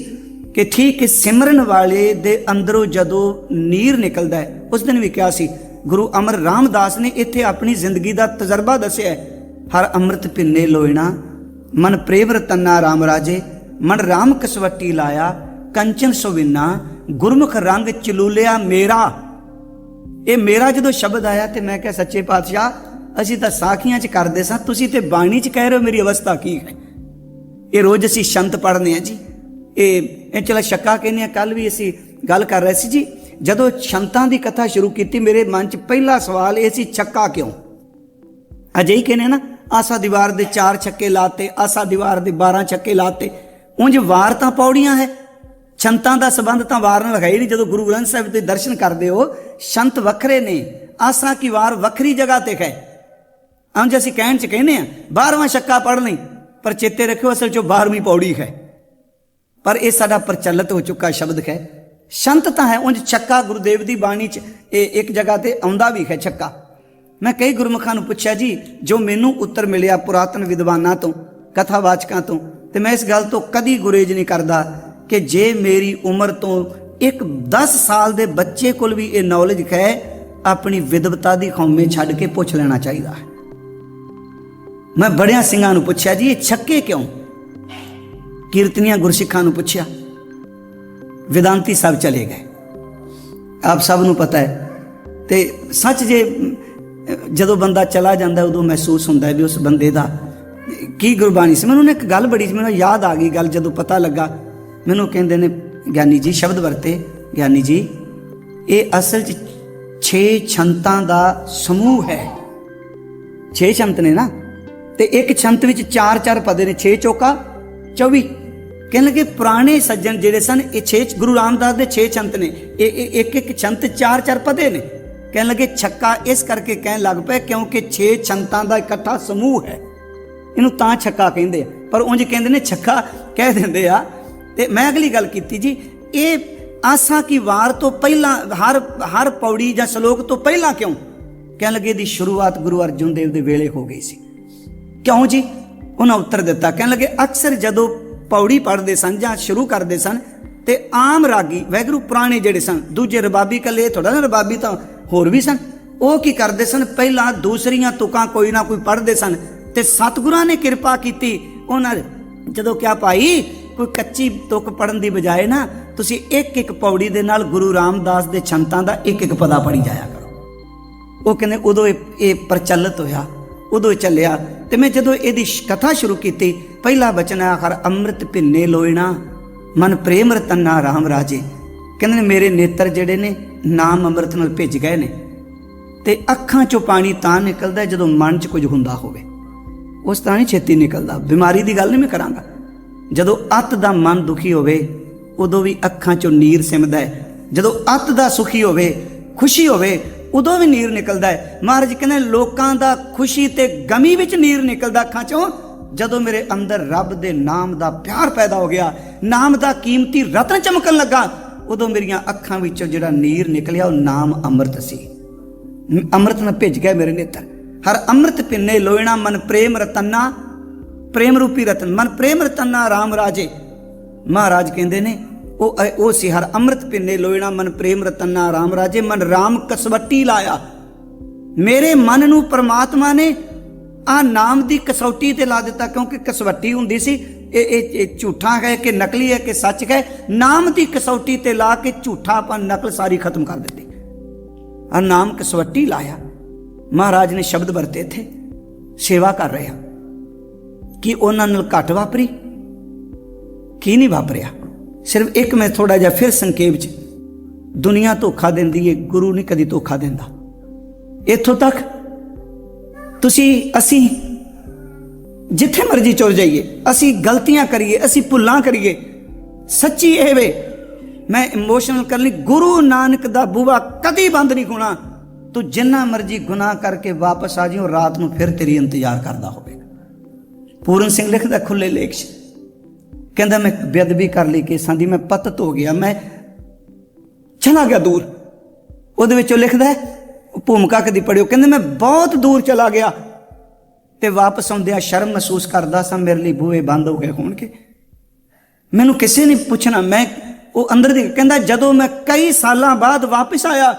ਕਿ ਠੀਕ ਸਿਮਰਨ ਵਾਲੇ ਦੇ ਅੰਦਰੋਂ ਜਦੋਂ ਨੀਰ ਨਿਕਲਦਾ ਹੈ, ਉਸ ਦਿਨ ਵੀ ਕਿਹਾ ਸੀ, ਗੁਰੂ ਅਮਰ ਰਾਮਦਾਸ ਨੇ ਇੱਥੇ ਆਪਣੀ ਜ਼ਿੰਦਗੀ ਦਾ ਤਜਰਬਾ ਦੱਸਿਆ ਹਰ ਅੰਮ੍ਰਿਤ ਪਿੰਨੇ ਲੋਇਣਾ ਮਨ ਪ੍ਰੇਮ ਰਤਨਾ ਰਾਮ ਰਾਜੇ, ਮਨ ਰਾਮ ਕਸਵੱਟੀ ਲਾਇਆ, ਕੰਚਨ ਸੁਵਿਨਾ ਗੁਰਮੁਖ ਰੰਗ ਚਲੂਲਿਆ ਮੇਰਾ। ਇਹ ਮੇਰਾ ਜਦੋਂ ਸ਼ਬਦ ਆਇਆ ਤੇ ਮੈਂ ਕਿਹਾ, ਸੱਚੇ ਪਾਤਸ਼ਾਹ, ਅਸੀਂ ਤਾਂ ਸਾਖੀਆਂ 'ਚ ਕਰਦੇ ਸਾਂ, ਤੁਸੀਂ ਤੇ ਬਾਣੀ 'ਚ ਕਹਿ ਰਹੇ ਹੋ ਮੇਰੀ ਅਵਸਥਾ ਕੀ ਹੈ? ਇਹ ਰੋਜ਼ ਅਸੀਂ ਸ਼ੰਤ ਪੜ੍ਹਨੇ ਆ ਜੀ। ਇਹ ਇਹ ਚਲਾ ਸ਼ੱਕਾ ਕਹਿੰਦੇ ਆ ਕੱਲ ਵੀ ਅਸੀਂ ਗੱਲ ਕਰ ਰਹੇ ਸੀ ਜੀ। ਜਦੋਂ ਸ਼ੰਤਾਂ ਦੀ ਕਥਾ ਸ਼ੁਰੂ ਕੀਤੀ, ਮੇਰੇ ਮਨ 'ਚ ਪਹਿਲਾ ਸਵਾਲ ਇਹ ਸੀ, ਛੱਕਾ ਕਿਉਂ? ਅਜੇ ਹੀ ਕਹਿੰਦੇ ਆ ਨਾ ਆਸਾ ਦੀਵਾਰ ਦੇ ਚਾਰ ਛੱਕੇ ਲਾਤੇ, ਆਸਾ ਦੀਵਾਰ ਦੇ 12 ਛੱਕੇ ਲਾਤੇ। ਉਂਝ ਵਾਰ ਤਾਂ ਪੌੜੀਆਂ ਹੈ। ਛੰਤਾਂ ਦਾ ਸੰਬੰਧ ਤਾਂ ਵਾਰ ਨਾਲ ਹੈ ਹੀ ਨਹੀਂ। ਜਦੋਂ ਗੁਰੂ ਗ੍ਰੰਥ ਸਾਹਿਬ ਦੇ ਦਰਸ਼ਨ ਕਰਦੇ ਹੋ, ਸ਼ੰਤ ਵੱਖਰੇ ਨੇ। ਆਸਾ ਕੀ ਵਾਰ ਵੱਖਰੀ ਜਗ੍ਹਾ ਤੇ ਹੈ। ਅੰਜ ਅਸੀਂ ਕਹਿਣ ਚ ਕਹਿੰਦੇ ਆ 12ਵਾਂ ਛੱਕਾ ਪੜ ਲਈ, ਪਰ ਚੇਤੇ ਰੱਖਿਓ ਅਸਲ ਚੋਂ 12ਵੀਂ ਪੌੜੀ ਹੈ। ਪਰ ਇਹ ਸਾਡਾ ਪ੍ਰਚਲਿਤ ਹੋ ਚੁੱਕਾ ਸ਼ਬਦ ਹੈ। ਸ਼ੰਤ ਤਾਂ ਹੈ, ਉਂਝ ਛੱਕਾ ਗੁਰਦੇਵ ਦੀ ਬਾਣੀ ਚ ਇਹ ਇੱਕ ਜਗ੍ਹਾ ਤੇ ਆਉਂਦਾ ਵੀ ਹੈ, ਛੱਕਾ। ਮੈਂ ਕਈ ਗੁਰਮੁਖਾਂ ਨੂੰ ਪੁੱਛਿਆ, ਜੀ, ਜੋ ਮੈਨੂੰ ਉੱਤਰ ਮਿਲਿਆ ਪੁਰਾਤਨ ਵਿਦਵਾਨਾਂ ਤੋਂ, ਕਥਾਵਾਚਕਾਂ ਤੋਂ, ਤੇ ਮੈਂ ਇਸ ਗੱਲ ਤੋਂ ਕਦੀ ਗੁਰੇਜ ਨਹੀਂ ਕਰਦਾ ਕਿ ਜੇ ਮੇਰੀ ਉਮਰ ਤੋਂ ਇੱਕ 10 ਸਾਲ ਦੇ ਬੱਚੇ ਕੋਲ ਵੀ ਇਹ ਨੌਲੇਜ ਹੈ, ਆਪਣੀ ਵਿਦਵਤਾ ਦੀ ਖੌਮੇ ਛੱਡ ਕੇ ਪੁੱਛ ਲੈਣਾ ਚਾਹੀਦਾ ਹੈ। ਮੈਂ ਬੜਿਆਂ ਸਿੰਘਾਂ ਨੂੰ ਪੁੱਛਿਆ, ਜੀ, ਇਹ ਛੱਕੇ ਕਿਉਂ? ਕੀਰਤਨੀਆਂ ਗੁਰਸਿੱਖਾਂ ਨੂੰ ਪੁੱਛਿਆ, ਵਿਦਾਂਤੀ ਸਭ ਚਲੇ ਗਏ। ਆਪ ਸਭ ਨੂੰ ਪਤਾ ਹੈ। ਤੇ ਸੱਚ ਜੇ ਜਦੋਂ ਬੰਦਾ ਚਲਾ ਜਾਂਦਾ, ਉਦੋਂ ਮਹਿਸੂਸ ਹੁੰਦਾ ਵੀ ਉਸ ਬੰਦੇ ਦਾ ਕੀ ਗੁਰਬਾਣੀ ਸੀ। ਮੈਨੂੰ ਨਾ ਇੱਕ ਗੱਲ ਬੜੀ ਮੈਨੂੰ ਯਾਦ ਆ ਗਈ ਗੱਲ, ਜਦੋਂ ਪਤਾ ਲੱਗਾ, ਮੈਨੂੰ ਕਹਿੰਦੇ ਨੇ, ਗਿਆਨੀ ਜੀ ਸ਼ਬਦ ਵਰਤੇ, ਗਿਆਨੀ ਜੀ, ਇਹ ਅਸਲ 'ਚ 6 ਛੰਤਾਂ ਦਾ ਸਮੂਹ ਹੈ। 6 ਛੰਤ ਨੇ ਨਾ? ਤੇ ਇੱਕ ਛੰਤ ਵਿੱਚ 4-4 ਪਦੇ ਨੇ 6 ਚੌਕਾ 24 ਕਹਿਣ ਲੱਗੇ ਪੁਰਾਣੇ ਸੱਜਣ ਜਿਹੜੇ ਸਨ, ਇਹ 6 ਗੁਰੂ ਰਾਮਦਾਸ ਦੇ 6 ਛੰਤ ਨੇ। ਇਹ ਇੱਕ ਇੱਕ ਛੰਤ 4-4 ਪਦੇ ਨੇ। ਕਹਿਣ ਲੱਗੇ, ਛੱਕਾ ਇਸ ਕਰਕੇ ਕਹਿਣ ਲੱਗ ਪਏ ਕਿਉਂਕਿ 6 ਛੰਤਾਂ ਦਾ ਇਕੱਠਾ ਸਮੂਹ ਹੈ। ਇਹਨੂੰ ਤਾਂ ਛੱਕਾ ਕਹਿੰਦੇ ਆ। ਪਰ ਉਂਝ ਕਹਿੰਦੇ ਨੇ, ਛੱਕਾ ਕਹਿ ਦਿੰਦੇ ਆ। ਤੇ ਮੈਂ ਅਗਲੀ ਗੱਲ ਕੀਤੀ ਜੀ, ਇਹ ਆਸਾ ਕੀ ਵਾਰ ਤੋਂ ਪਹਿਲਾਂ, ਹਰ ਹਰ ਪੌੜੀ ਜਾਂ ਸ਼ਲੋਕ ਤੋਂ ਪਹਿਲਾਂ ਕਿਉਂ? ਕਹਿਣ ਲੱਗੇ ਦੀ ਸ਼ੁਰੂਆਤ ਗੁਰੂ ਅਰਜਨ ਦੇਵ ਦੇ ਵੇਲੇ ਹੋ ਗਈ ਸੀ। ਕਿਉਂ ਜੀ? ਉਹਨਾਂ ਉੱਤਰ ਦਿੱਤਾ। ਕਹਿਣ ਲੱਗੇ, ਅਕਸਰ ਜਦੋਂ ਪੌੜੀ ਪੜ੍ਹਦੇ ਸਨ ਜਾਂ ਸ਼ੁਰੂ ਕਰਦੇ ਸਨ ਤੇ ਆਮ ਰਾਗੀ, ਵੈਗਰੂ ਪੁਰਾਣੇ ਜਿਹੜੇ ਸਨ, ਦੂਜੇ ਰਬਾਬੀ ਕੱਲੇ ਥੋੜਾ ਨਾ ਰਬਾਬੀ ਤਾਂ ਹੋਰ ਵੀ ਸਨ? ਉਹ ਕੀ ਕਰਦੇ ਸਨ? ਪਹਿਲਾਂ ਦੂਸਰੀਆਂ ਤੁਕਾਂ ਕੋਈ ਨਾ ਕੋਈ ਪੜ੍ਹਦੇ ਸਨ ਤੇ ਸਤਿਗੁਰਾਂ ਨੇ ਕਿਰਪਾ ਕੀਤੀ ਉਹਨਾਂ ਜਦੋਂ ਕਿਹਾ, ਭਾਈ, ਕੋਈ ਕੱਚੀ ਤੁਕ ਪੜਨ ਦੀ ਬਜਾਏ ਨਾ, ਤੁਸੀਂ ਇੱਕ ਇੱਕ ਪੌੜੀ ਦੇ ਨਾਲ ਗੁਰੂ ਰਾਮਦਾਸ ਦੇ ਛੰਤਾਂ ਦਾ ਇੱਕ ਇੱਕ ਪਦਾ ਪੜੀ ਜਾਇਆ ਕਰੋ। ਉਹ ਕਹਿੰਦੇ, ਉਦੋਂ ਇਹ ਪ੍ਰਚਲਿਤ ਹੋਇਆ, ਉਦੋਂ ਚੱਲਿਆ ਤੇ ਮੈਂ ਜਦੋਂ ਇਹਦੀ ਕਥਾ ਸ਼ੁਰੂ ਕੀਤੀ, ਪਹਿਲਾ ਬਚਨ ਹੈ ਹਰ ਅੰਮ੍ਰਿਤ ਭਿੰਨੇ ਲੋਇਣਾ, ਮਨ ਪ੍ਰੇਮ ਰਤਨਾ ਰਾਮ ਰਾਜੇ। ਕਹਿੰਦੇ ਨੇ, ਮੇਰੇ ਨੇਤਰ ਜਿਹੜੇ ਨੇ ਨਾਮ ਅੰਮ੍ਰਿਤ ਨਾਲ ਭਿੱਜ ਗਏ ਨੇ ਤੇ ਅੱਖਾਂ ਚੋਂ ਪਾਣੀ ਤਾਂ ਨਿਕਲਦਾ ਜਦੋਂ ਮਨ 'ਚ ਕੁਝ ਹੁੰਦਾ ਹੋਵੇ। ਉਸ ਤਰ੍ਹਾਂ ਨਹੀਂ ਛੇਤੀ ਨਿਕਲਦਾ। ਬਿਮਾਰੀ ਦੀ ਗੱਲ ਨਹੀਂ ਮੈਂ ਕਰਾਂਗਾ। ਜਦੋਂ ਅਤ ਦਾ ਮਨ ਦੁਖੀ ਹੋਵੇ, ਉਦੋਂ ਵੀ ਅੱਖਾਂ 'ਚੋਂ ਨੀਰ ਸਿਮਦਾ ਹੈ। ਜਦੋਂ ਅਤ ਦਾ ਸੁਖੀ ਹੋਵੇ, ਖੁਸ਼ੀ ਹੋਵੇ, ਉਦੋਂ ਵੀ ਨੀਰ ਨਿਕਲਦਾ ਹੈ। ਮਹਾਰਾਜ ਕਹਿੰਦੇ ਲੋਕਾਂ ਦਾ ਖੁਸ਼ੀ ਤੇ ਗਮੀ ਵਿੱਚ ਨੀਰ ਨਿਕਲਦਾ ਅੱਖਾਂ 'ਚੋਂ। ਜਦੋਂ ਮੇਰੇ ਅੰਦਰ ਰੱਬ ਦੇ ਨਾਮ ਦਾ ਪਿਆਰ ਪੈਦਾ ਹੋ ਗਿਆ, ਨਾਮ ਦਾ ਕੀਮਤੀ ਰਤਨ ਚਮਕਣ ਲੱਗਾ ਉਦੋਂ ਮੇਰੀਆਂ ਅੱਖਾਂ ਵਿੱਚੋਂ ਜਿਹੜਾ ਨੀਰ ਨਿਕਲਿਆ, ਉਹ ਨਾਮ ਅੰਮ੍ਰਿਤ ਸੀ। ਅੰਮ੍ਰਿਤ ਨਾਲ ਭਿੱਜ ਗਏ ਮੇਰੇ ਨੇਤਰ। ਹਰ ਅੰਮ੍ਰਿਤ ਪਿੰਨੇ ਲੋਇਣਾ, ਮਨ ਪ੍ਰੇਮ ਰਤਨਾ, ਪ੍ਰੇਮ ਰੂਪੀ ਰਤਨ। ਮਨ ਪ੍ਰੇਮ ਰਤਨਾ, ਰਾਮ ਰਾਜੇ। ਮਹਾਰਾਜ ਕਹਿੰਦੇ ਨੇ, ਉਹ ਉਹ ਸੀ ਹਰ ਅੰਮ੍ਰਿਤ ਪਿੰਨੇ ਲੋਇਣਾ, ਮਨ ਪ੍ਰੇਮ ਰਤਨਾ, ਰਾਮ ਰਾਜੇ। ਮਨ ਰਾਮ ਕਸਵੱਟੀ ਲਾਇਆ। ਮੇਰੇ ਮਨ ਨੂੰ ਪ੍ਰਮਾਤਮਾ ਨੇ ਆ ਨਾਮ ਦੀ ਕਸੌਟੀ ਤੇ ਲਾ ਦਿੱਤਾ, ਕਿਉਂਕਿ ਕਸਵੱਟੀ ਹੁੰਦੀ ਸੀ। ਇਹ ਇਹ ਇਹ ਝੂਠਾ ਹੈ ਕਿ ਨਕਲੀ ਹੈ ਕਿ ਸੱਚ ਹੈ? ਨਾਮ ਦੀ ਕਸੌਟੀ ਤੇ ਲਾ ਕੇ ਝੂਠਾਪਨ ਨਕਲ ਸਾਰੀ ਖਤਮ ਕਰ ਦਿੱਤੀ। ਆ ਨਾਮ ਕਸਵੱਟੀ ਲਾਇਆ। ਮਹਾਰਾਜ ਨੇ ਸ਼ਬਦ ਵਰਤੇ ਥੇ ਸੇਵਾ ਕਰ ਰਿਹਾ ਆ ਕਿ ਉਹਨਾਂ ਨਾਲ ਘਟ ਵਾਪਰੀ? ਕੀ ਨਹੀਂ ਵਾਪਰਿਆ? ਸਿਰਫ ਇੱਕ ਮੈਂ ਥੋੜਾ ਜਿਹਾ ਫਿਰ ਸੰਖੇਪ ਚ। ਦੁਨੀਆ ਧੋਖਾ ਦਿੰਦੀ ਏ, ਗੁਰੂ ਨਹੀਂ ਕਦੀ ਧੋਖਾ ਦਿੰਦਾ। ਇੱਥੋਂ ਤੱਕ? ਤੁਸੀਂ, ਅਸੀਂ ਜਿੱਥੇ ਮਰਜ਼ੀ ਚੁਰ ਜਾਈਏ, ਅਸੀਂ ਗਲਤੀਆਂ ਕਰੀਏ, ਅਸੀਂ ਭੁੱਲਾਂ ਕਰੀਏ। ਸੱਚੀ ਇਹ ਵੇ, ਮੈਂ ਇਮੋਸ਼ਨਲ ਕਰ ਲਈ ਗੁਰੂ ਨਾਨਕ ਦਾ ਬੂਹਾ ਕਦੀ ਬੰਦ ਨਹੀਂ ਹੋਣਾ ਤੂੰ ਜਿੰਨਾ ਮਰਜ਼ੀ ਗੁਨਾਹ ਕਰਕੇ ਵਾਪਸ ਆ ਜਿਓ ਰਾਤ ਨੂੰ ਫਿਰ ਤੇਰੀ ਇੰਤਜ਼ਾਰ ਕਰਦਾ ਹੋਵੇਗਾ। ਪੂਰਨ ਸਿੰਘ ਲਿਖਦਾ ਖੁੱਲੇ ਲੇਖ 'ਚ, ਕਹਿੰਦਾ, ਮੈਂ ਬੇਅਦਬੀ ਕਰ ਲਈ ਕੇਸਾਂ ਦੀ, ਮੈਂ ਪਤਤ ਹੋ ਗਿਆ, ਮੈਂ ਚਲਾ ਗਿਆ ਦੂਰ। ਉਹਦੇ ਵਿੱਚੋਂ ਲਿਖਦਾ ਭੂਮਿਕਾ ਕਦੀ ਪੜਿਓ ਕਹਿੰਦੇ, ਮੈਂ ਬਹੁਤ ਦੂਰ ਚਲਾ ਗਿਆ। ਤੇ ਵਾਪਸ ਆਉਂਦਿਆਂ ਸ਼ਰਮ ਮਹਿਸੂਸ ਕਰਦਾ ਸਾਂ, ਮੇਰੇ ਲਈ ਬੂਹੇ ਬੰਦ ਹੋ ਗਏ ਹੋਣਗੇ। ਮੈਨੂੰ ਕਿਸੇ ਨੇ ਪੁੱਛਣਾ, ਮੈਂ ਉਹ ਅੰਦਰ ਦੇ ਕਹਿੰਦਾ, ਜਦੋਂ ਮੈਂ ਕਈ ਸਾਲਾਂ ਬਾਅਦ ਵਾਪਸ ਆਇਆ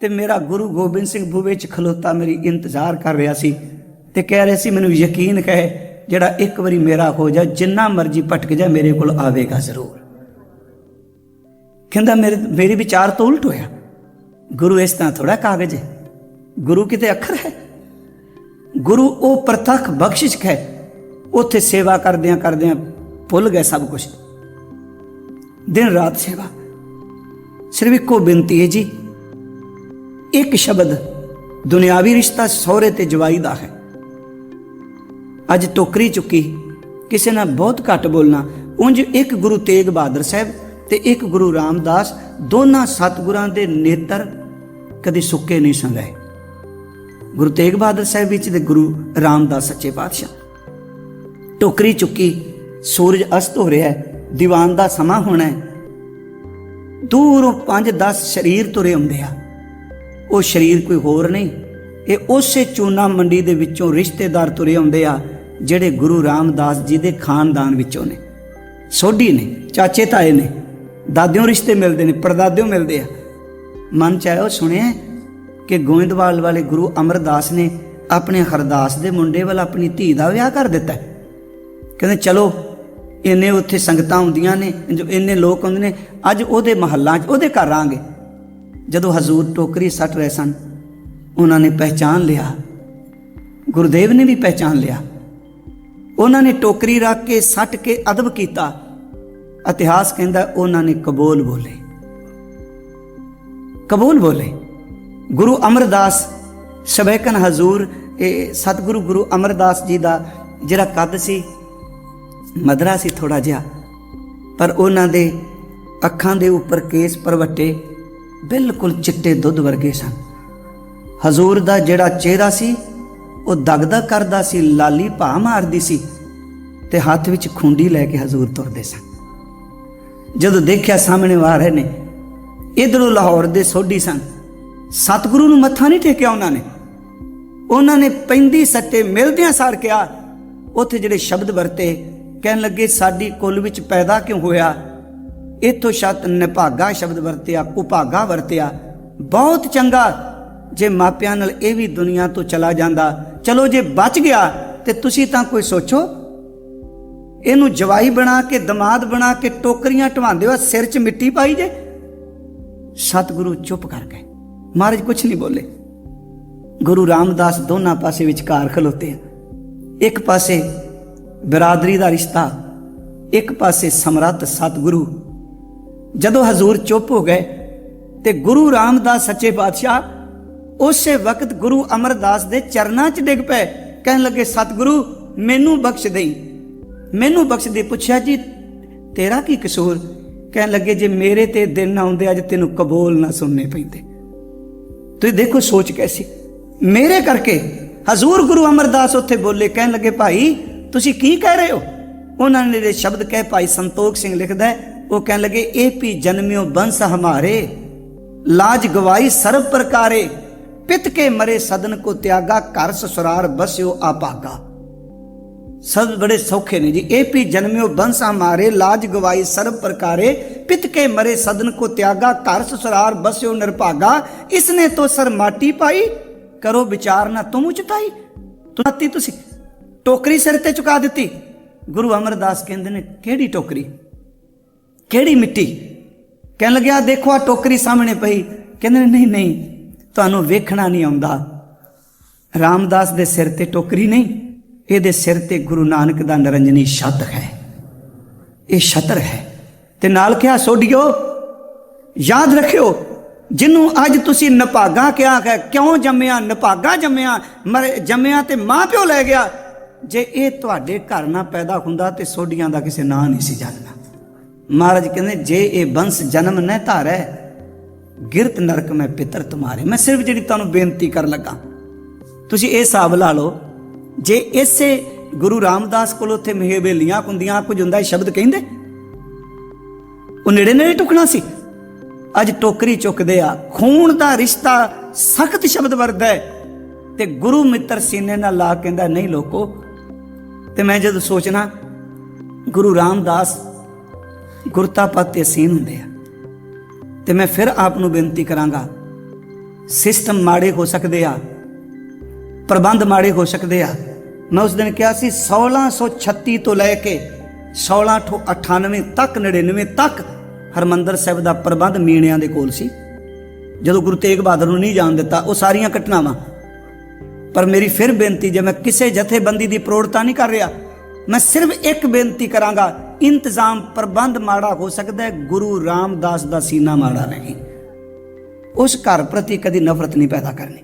ਤੇ ਮੇਰਾ ਗੁਰੂ ਗੋਬਿੰਦ ਸਿੰਘ ਬੂਹੇ 'ਚ ਖਲੋਤਾ, ਮੇਰੀ ਇੰਤਜ਼ਾਰ ਕਰ ਰਿਹਾ ਸੀ ਤੇ ਕਹਿ ਰਿਹਾ ਸੀ, ਮੈਨੂੰ ਯਕੀਨ ਹੈ ਜਿਹੜਾ ਇੱਕ ਵਾਰੀ ਮੇਰਾ ਹੋ ਜਾ, ਜਿੰਨਾ ਮਰਜ਼ੀ ਭਟਕ ਜਾ, ਮੇਰੇ ਕੋਲ ਆਵੇਗਾ ਜ਼ਰੂਰ। ਕਹਿੰਦਾ, ਮੇਰੇ ਮੇਰੇ ਵਿਚਾਰ ਤੋਂ ਉਲਟ ਹੋਇਆ। ਗੁਰੂ ਇਸ ਤਰ੍ਹਾਂ ਥੋੜਾ ਕਾਗਜ਼ ਹੈ। ਗੁਰੂ ਕਿਤੇ ਅੱਖਰ ਹੈ? ਗੁਰੂ ਉਹ ਪ੍ਰਤੱਖ ਬਖਸ਼ਿਸ਼ ਹੈ। ਉੱਥੇ ਸੇਵਾ ਕਰਦਿਆਂ ਕਰਦਿਆਂ ਭੁੱਲ ਗਏ ਸਭ ਕੁਝ ਦਿਨ ਰਾਤ ਸੇਵਾ। ਸਿਰਫ ਇੱਕੋ ਬੇਨਤੀ ਹੈ ਜੀ, ਇੱਕ ਸ਼ਬਦ ਦੁਨਿਆਵੀ ਰਿਸ਼ਤਾ ਸਹੁਰੇ ਤੇ ਜਵਾਈ ਦਾ ਹੈ। ਅੱਜ ਟੋਕਰੀ ਚੁੱਕੀ, ਕਿਸੇ ਨਾਲ ਬਹੁਤ ਘੱਟ ਬੋਲਣਾ, ਉਂਝ ਇੱਕ ਗੁਰੂ ਤੇਗ ਬਹਾਦਰ ਸਾਹਿਬ ਤੇ ਇੱਕ ਗੁਰੂ ਰਾਮਦਾਸ, ਦੋਨਾਂ ਸਤਿਗੁਰਾਂ ਦੇ ਨੇਤਰ ਕਦੇ ਸੁੱਕੇ ਨਹੀਂ ਸਨ ਗੁਰੂ ਤੇਗ ਬਹਾਦਰ ਸਾਹਿਬ ਵਿੱਚ ਤੇ ਗੁਰੂ ਰਾਮਦਾਸ ਸੱਚੇ ਪਾਤਸ਼ਾਹ। ਟੋਕਰੀ ਚੁੱਕੀ, ਸੂਰਜ ਅਸਤ ਹੋ ਰਿਹਾ ਹੈ, ਦੀਵਾਨ ਦਾ ਸਮਾਂ ਹੋਣਾ ਹੈ। ਦੂਰੋਂ 5-10 ਸਰੀਰ ਤੁਰੇ ਆਉਂਦੇ ਆ। ਉਹ ਸਰੀਰ ਕੋਈ ਹੋਰ ਨਹੀਂ, ਇਹ ਉਸੇ ਚੂਨਾ ਮੰਡੀ ਦੇ ਵਿੱਚੋਂ ਰਿਸ਼ਤੇਦਾਰ ਤੁਰੇ ਆਉਂਦੇ ਆ, ਜਿਹੜੇ ਗੁਰੂ ਰਾਮਦਾਸ ਜੀ ਦੇ ਖਾਨਦਾਨ ਵਿੱਚੋਂ ਨੇ। ਸੋਢੀ ਨੇ, ਚਾਚੇ ਤਾਏ ਨੇ, ਦਾਦਿਓਂ ਰਿਸ਼ਤੇ ਮਿਲਦੇ ਨੇ, ਪਰਦਾਦਿਓਂ ਮਿਲਦੇ ਆ। ਮਨ ਚ ਆਇਆ ਸੁਣਿਆ ਕਿ ਗੋਇੰਦਵਾਲ ਵਾਲੇ ਗੁਰੂ ਅਮਰਦਾਸ ਨੇ ਆਪਣੇ ਹਰਦਾਸ ਦੇ ਮੁੰਡੇ ਵੱਲ ਆਪਣੀ ਧੀ ਦਾ ਵਿਆਹ ਕਰ ਦਿੱਤਾ ਕਹਿੰਦੇ, ਚਲੋ, ਇੰਨੇ ਉੱਥੇ ਸੰਗਤਾਂ ਹੁੰਦੀਆਂ ਨੇ, ਜੋ ਇੰਨੇ ਲੋਕ ਹੁੰਦੇ ਨੇ, ਅੱਜ ਉਹਦੇ ਮਹੱਲਾਂ 'ਚ ਉਹਦੇ ਘਰ ਆਂਗੇ ਜਦੋਂ ਹਜ਼ੂਰ ਟੋਕਰੀ ਸੱਟ ਰਹੇ ਸਨ, ਉਹਨਾਂ ਨੇ ਪਹਿਚਾਨ ਲਿਆ। ਗੁਰਦੇਵ ਨੇ ਵੀ ਪਹਿਚਾਨ ਲਿਆ। ਉਹਨਾਂ ਨੇ ਟੋਕਰੀ ਰੱਖ ਕੇ, ਸੱਟ ਕੇ ਅਦਬ ਕੀਤਾ। ਇਤਿਹਾਸ ਕਹਿੰਦਾ, ਉਹਨਾਂ ਨੇ ਕਬੂਲ ਬੋਲੇ। ਕਬੂਲ ਬੋਲੇ। ਗੁਰੂ ਅਮਰਦਾਸ ਸਬੈਕਨ ਹਜ਼ੂਰ, ਇਹ ਸਤਿਗੁਰੂ ਗੁਰੂ ਅਮਰਦਾਸ ਜੀ ਦਾ ਜਿਹੜਾ ਕੱਦ ਸੀ, ਮਦਰਾ ਸੀ ਥੋੜਾ ਜਿਹਾ, ਪਰ ਉਹਨਾਂ ਦੇ ਅੱਖਾਂ ਦੇ ਉੱਪਰ ਕੇਸ ਪਰਵੱਟੇ ਬਿਲਕੁਲ ਚਿੱਟੇ ਦੁੱਧ ਵਰਗੇ ਸਨ। ਹਜ਼ੂਰ ਦਾ ਜਿਹੜਾ ਚਿਹਰਾ ਸੀ, ਉਹ ਦਗਦਗ ਕਰਦਾ ਸੀ, ਲਾਲੀ ਭਾ ਮਾਰਦੀ ਸੀ ਤੇ ਹੱਥ ਵਿੱਚ ਖੁੰਡੀ ਲੈ ਕੇ ਹਜ਼ੂਰ ਤੁਰਦੇ ਸਨ। ਜਦੋਂ ਦੇਖਿਆ ਸਾਹਮਣੇ ਆ ਰਹੇ ਨੇ, ਇਧਰੋਂ ਲਾਹੌਰ ਦੇ ਸੋਢੀ ਸਨ ਸਤਿਗੁਰੂ ਨੂੰ ਮੱਥਾ ਨਹੀਂ ਟੇਕਿਆ ਉਹਨਾਂ ਨੇ। ਉਹਨਾਂ ਨੇ ਪੈਂਦੀ ਸੱਟੇ ਮਿਲਦਿਆਂ ਸਾਰ ਕਿਹਾ, ਉੱਥੇ ਜਿਹੜੇ ਸ਼ਬਦ ਵਰਤੇ, ਕਹਿਣ ਲੱਗੇ, ਸਾਡੀ ਕੁੱਲ ਵਿੱਚ ਪੈਦਾ ਕਿਉਂ ਹੋਇਆ? ਇਥੋਂ ਸ਼ਤ ਨਿਭਾਗਾ ਸ਼ਬਦ ਵਰਤਿਆ, ਕੁਭਾਗਾ ਵਰਤਿਆ। ਬਹੁਤ ਚੰਗਾ। ਜੇ ਮਾਪਿਆਂ ਨਾਲ ਇਹ ਵੀ ਦੁਨੀਆ ਤੋਂ ਚਲਾ ਜਾਂਦਾ, ਚਲੋ ਜੇ ਬਚ ਗਿਆ, ਤੇ ਤੁਸੀਂ ਤਾਂ ਕੋਈ ਸੋਚੋ। ਇਹਨੂੰ ਜਵਾਈ ਬਣਾ ਕੇ, ਦਮਾਦ ਬਣਾ ਕੇ, ਟੋਕਰੀਆਂ ਢਵਾਉਂਦੇ ਹੋ ਸਿਰ 'ਚ ਮਿੱਟੀ ਪਾਈ ਜੇ? ਸਤਿਗੁਰੂ ਚੁੱਪ ਕਰ ਗਏ। ਮਹਾਰਾਜ ਕੁਝ ਨਹੀਂ ਬੋਲੇ। ਗੁਰੂ ਰਾਮਦਾਸ ਦੋਨਾਂ ਪਾਸੇ ਵਿਚਕਾਰ ਖਲੋਤੇ ਆ। ਇੱਕ ਪਾਸੇ ਬਰਾਦਰੀ ਦਾ ਰਿਸ਼ਤਾ, ਇੱਕ ਪਾਸੇ ਸਮਰੱਥ ਸਤਿਗੁਰੂ। ਜਦੋਂ ਹਜ਼ੂਰ ਚੁੱਪ ਹੋ ਗਏ ਤੇ ਗੁਰੂ ਰਾਮਦਾਸ ਸੱਚੇ ਪਾਤਸ਼ਾਹ ਉਸੇ ਵਕਤ ਗੁਰੂ ਅਮਰਦਾਸ ਦੇ ਚਰਨਾਂ 'ਚ ਡਿੱਗ ਪਏ। ਕਹਿਣ ਲੱਗੇ, ਸਤਿਗੁਰੂ, ਮੈਨੂੰ ਬਖਸ਼ ਦੇਈ। ਮੈਨੂੰ ਬਖਸ਼ ਦੇ। ਪੁੱਛਿਆ, ਜੀ, ਤੇਰਾ ਕੀ ਕਸੂਰ? ਕਹਿਣ ਲੱਗੇ, ਜੇ ਮੇਰੇ ਤੇ ਦਿਨ ਆਉਂਦੇ, ਅੱਜ ਤੈਨੂੰ ਕਬੂਲ ਨਾ ਸੁਣਨੇ ਪੈਂਦੇ। ਤੁਸੀਂ ਦੇਖੋ ਸੋਚ ਕੈਸੀ। ਮੇਰੇ ਕਰਕੇ ਹਜ਼ੂਰ ਗੁਰੂ ਅਮਰਦਾਸ ਉੱਥੇ ਬੋਲੇ, ਕਹਿਣ ਲੱਗੇ, ਭਾਈ, ਤੁਸੀਂ ਕੀ ਕਹਿ ਰਹੇ ਹੋ? ਉਹਨਾਂ ਨੇ ਇਹ ਸ਼ਬਦ ਕਹਿ, ਭਾਈ ਸੰਤੋਖ ਸਿੰਘ ਲਿਖਦਾ ਉਹ ਕਹਿਣ ਲੱਗੇ, ਇਹ ਵੀ ਜਨਮਿਓ ਬੰਸ ਹਮਾਰੇ, ਲਾਜ ਗਵਾਈ ਸਰਬ ਪ੍ਰਕਾਰੇ, ਪਿਤ ਕੇ ਮਰੇ ਸਦਨ ਕੋ ਤਿਆਗਾ, ਘਰ ਸਸੁਰਾਰ ਬਸਿਓ ਆਪਾਗਾ ਸਭ ਬੜੇ ਸੌਖੇ ਨੇ ਜੀ। ਇਹ ਵੀ ਜਨਮਿਓ ਬੰਸਾ ਮਾਰੇ, ਲਾਜ ਗਵਾਈ ਸਰਬ ਪ੍ਰਕਾਰੇ, ਪਿਤ ਕੇ ਮਰੇ ਸਦਨ ਕੋ ਤਿਆਗਾ, ਘਰ ਸਸੁਰਾਰ ਬਸਿਓ ਨਿਰਭਾਗਾ। ਇਸਨੇ ਤੋ ਸਰ ਮਾਟੀ ਪਾਈ, ਕਰੋ ਵਿਚਾਰ ਨਾ ਤੁਮ ਉਚਤਾਈ। ਤੁਤੀ ਤੁਸੀਂ, ਟੋਕਰੀ ਸਿਰ ਤੇ ਚੁਕਾ ਦਿੱਤੀ। ਗੁਰੂ ਅਮਰਦਾਸ ਕਹਿੰਦੇ ਨੇ, ਕਿਹੜੀ ਟੋਕਰੀ? ਕਿਹੜੀ ਮਿੱਟੀ? ਕਹਿਣ ਲੱਗਿਆ ਦੇਖੋ ਆ ਟੋਕਰੀ ਸਾਹਮਣੇ ਪਈ। ਕਹਿੰਦੇ ਨੇ, ਨਹੀਂ ਨਹੀਂ, ਤੁਹਾਨੂੰ ਵੇਖਣਾ ਨਹੀਂ ਆਉਂਦਾ। ਰਾਮਦਾਸ ਦੇ ਸਿਰ ਤੇ ਟੋਕਰੀ ਨਹੀਂ। ਇਹਦੇ ਸਿਰ ਤੇ ਗੁਰੂ ਨਾਨਕ ਦਾ ਨਰੰਜਨੀ ਛੱਤ ਹੈ। ਇਹ ਛਤਰ ਹੈ। ਤੇ ਨਾਲ ਕਿਹਾ, ਸੋਢਿਓ, ਯਾਦ ਰੱਖਿਓ ਜਿਹਨੂੰ ਅੱਜ ਤੁਸੀਂ ਨਪਾਗਾ ਕਿਹਾ ਹੈ, ਕਿਉਂ ਜੰਮਿਆ ਨਪਾਗਾ ਜੰਮਿਆ, ਮਰ ਜੰਮਿਆ ਤੇ ਮਾਂ ਪਿਓ ਲੈ ਗਿਆ। ਜੇ ਇਹ ਤੁਹਾਡੇ ਘਰ ਨਾ ਪੈਦਾ ਹੁੰਦਾ ਤੇ ਸੋਢੀਆਂ ਦਾ ਕਿਸੇ ਨਾਂ ਨਹੀਂ ਸੀ ਜਨਮਣਾ ਮਹਾਰਾਜ ਕਹਿੰਦੇ, ਜੇ ਇਹ ਬੰਸ ਜਨਮ ਨ ਧਾਰੈ, ਗਿਰਤ ਨਰਕ ਮੈਂ ਪਿਤਰ ਤੁਮਾਰੇ। ਮੈਂ ਸਿਰਫ ਜਿਹੜੀ ਤੁਹਾਨੂੰ ਬੇਨਤੀ ਕਰਨ ਲੱਗਾ। ਤੁਸੀਂ ਇਹ ਹਿਸਾਬ ਲਾ ਲਓ ਜੇ ਇਸੇ ਗੁਰੂ ਰਾਮਦਾਸ ਕੋਲ ਉੱਥੇ ਮਹੇਬੇਲੀਆਂ ਹੁੰਦੀਆਂ ਕੁਝ ਹੁੰਦਾ ਸ਼ਬਦ ਕਹਿੰਦੇ? ਉਹ ਨੇੜੇ ਨੇੜੇ ਟੁਕਣਾ ਸੀ। ਅੱਜ ਟੋਕਰੀ ਚੁੱਕਦੇ ਆ। ਖੂਨ ਦਾ ਰਿਸ਼ਤਾ ਸਖਤ ਸ਼ਬਦ ਵਰਦਾ ਹੈ। ਤੇ ਗੁਰੂ ਮਿੱਤਰ ਸੀਨੇ ਨਾਲ ਲਾ ਕਹਿੰਦਾ, ਨਹੀਂ ਲੋਕੋ, ਤੇ ਮੈਂ ਜਦੋਂ ਸੋਚਣਾ, ਗੁਰੂ ਰਾਮਦਾਸ ਗੁਰਤਾ ਪੱਤੇ ਸੀਨ ਹੁੰਦੇ ਆ। ਤੇ ਮੈਂ ਫਿਰ ਆਪ ਨੂੰ ਬੇਨਤੀ ਕਰਾਂਗਾ, ਸਿਸਟਮ ਮਾੜੇ ਹੋ ਸਕਦੇ ਆ। ਪ੍ਰਬੰਧ ਮਾੜੇ ਹੋ ਸਕਦੇ ਆ। ਮੈਂ ਉਸ ਦਿਨ ਕਿਹਾ ਸੀ 1636 ਤੋਂ ਲੈ ਕੇ 1698 ਤੱਕ 99 ਤੱਕ ਹਰਮੰਦਰ ਸਾਹਿਬ ਦਾ ਪ੍ਰਬੰਧ ਮੀਣਿਆਂ ਦੇ ਕੋਲ ਸੀ। ਜਦੋਂ ਗੁਰੂ ਤੇਗ ਬਹਾਦਰ ਨੂੰ ਨਹੀਂ ਜਾਣ ਦਿੱਤਾ, ਉਹ ਸਾਰੀਆਂ ਘਟਨਾਵਾਂ। ਪਰ ਮੇਰੀ ਫਿਰ ਬੇਨਤੀ, ਜੇ ਮੈਂ ਕਿਸੇ ਜਥੇਬੰਦੀ ਦੀ ਪ੍ਰੋੜਤਾ ਨਹੀਂ ਕਰ ਰਿਹਾ, ਮੈਂ ਸਿਰਫ ਇੱਕ ਬੇਨਤੀ ਕਰਾਂਗਾ, ਇੰਤਜ਼ਾਮ ਪ੍ਰਬੰਧ ਮਾੜਾ ਹੋ ਸਕਦਾ ਹੈ, ਗੁਰੂ ਰਾਮਦਾਸ ਦਾ ਸੀਨਾ ਮਾੜਾ ਨਹੀਂ। ਉਸ ਘਰ ਪ੍ਰਤੀ ਕਦੀ ਨਫ਼ਰਤ ਨਹੀਂ ਪੈਦਾ ਕਰਨੀ।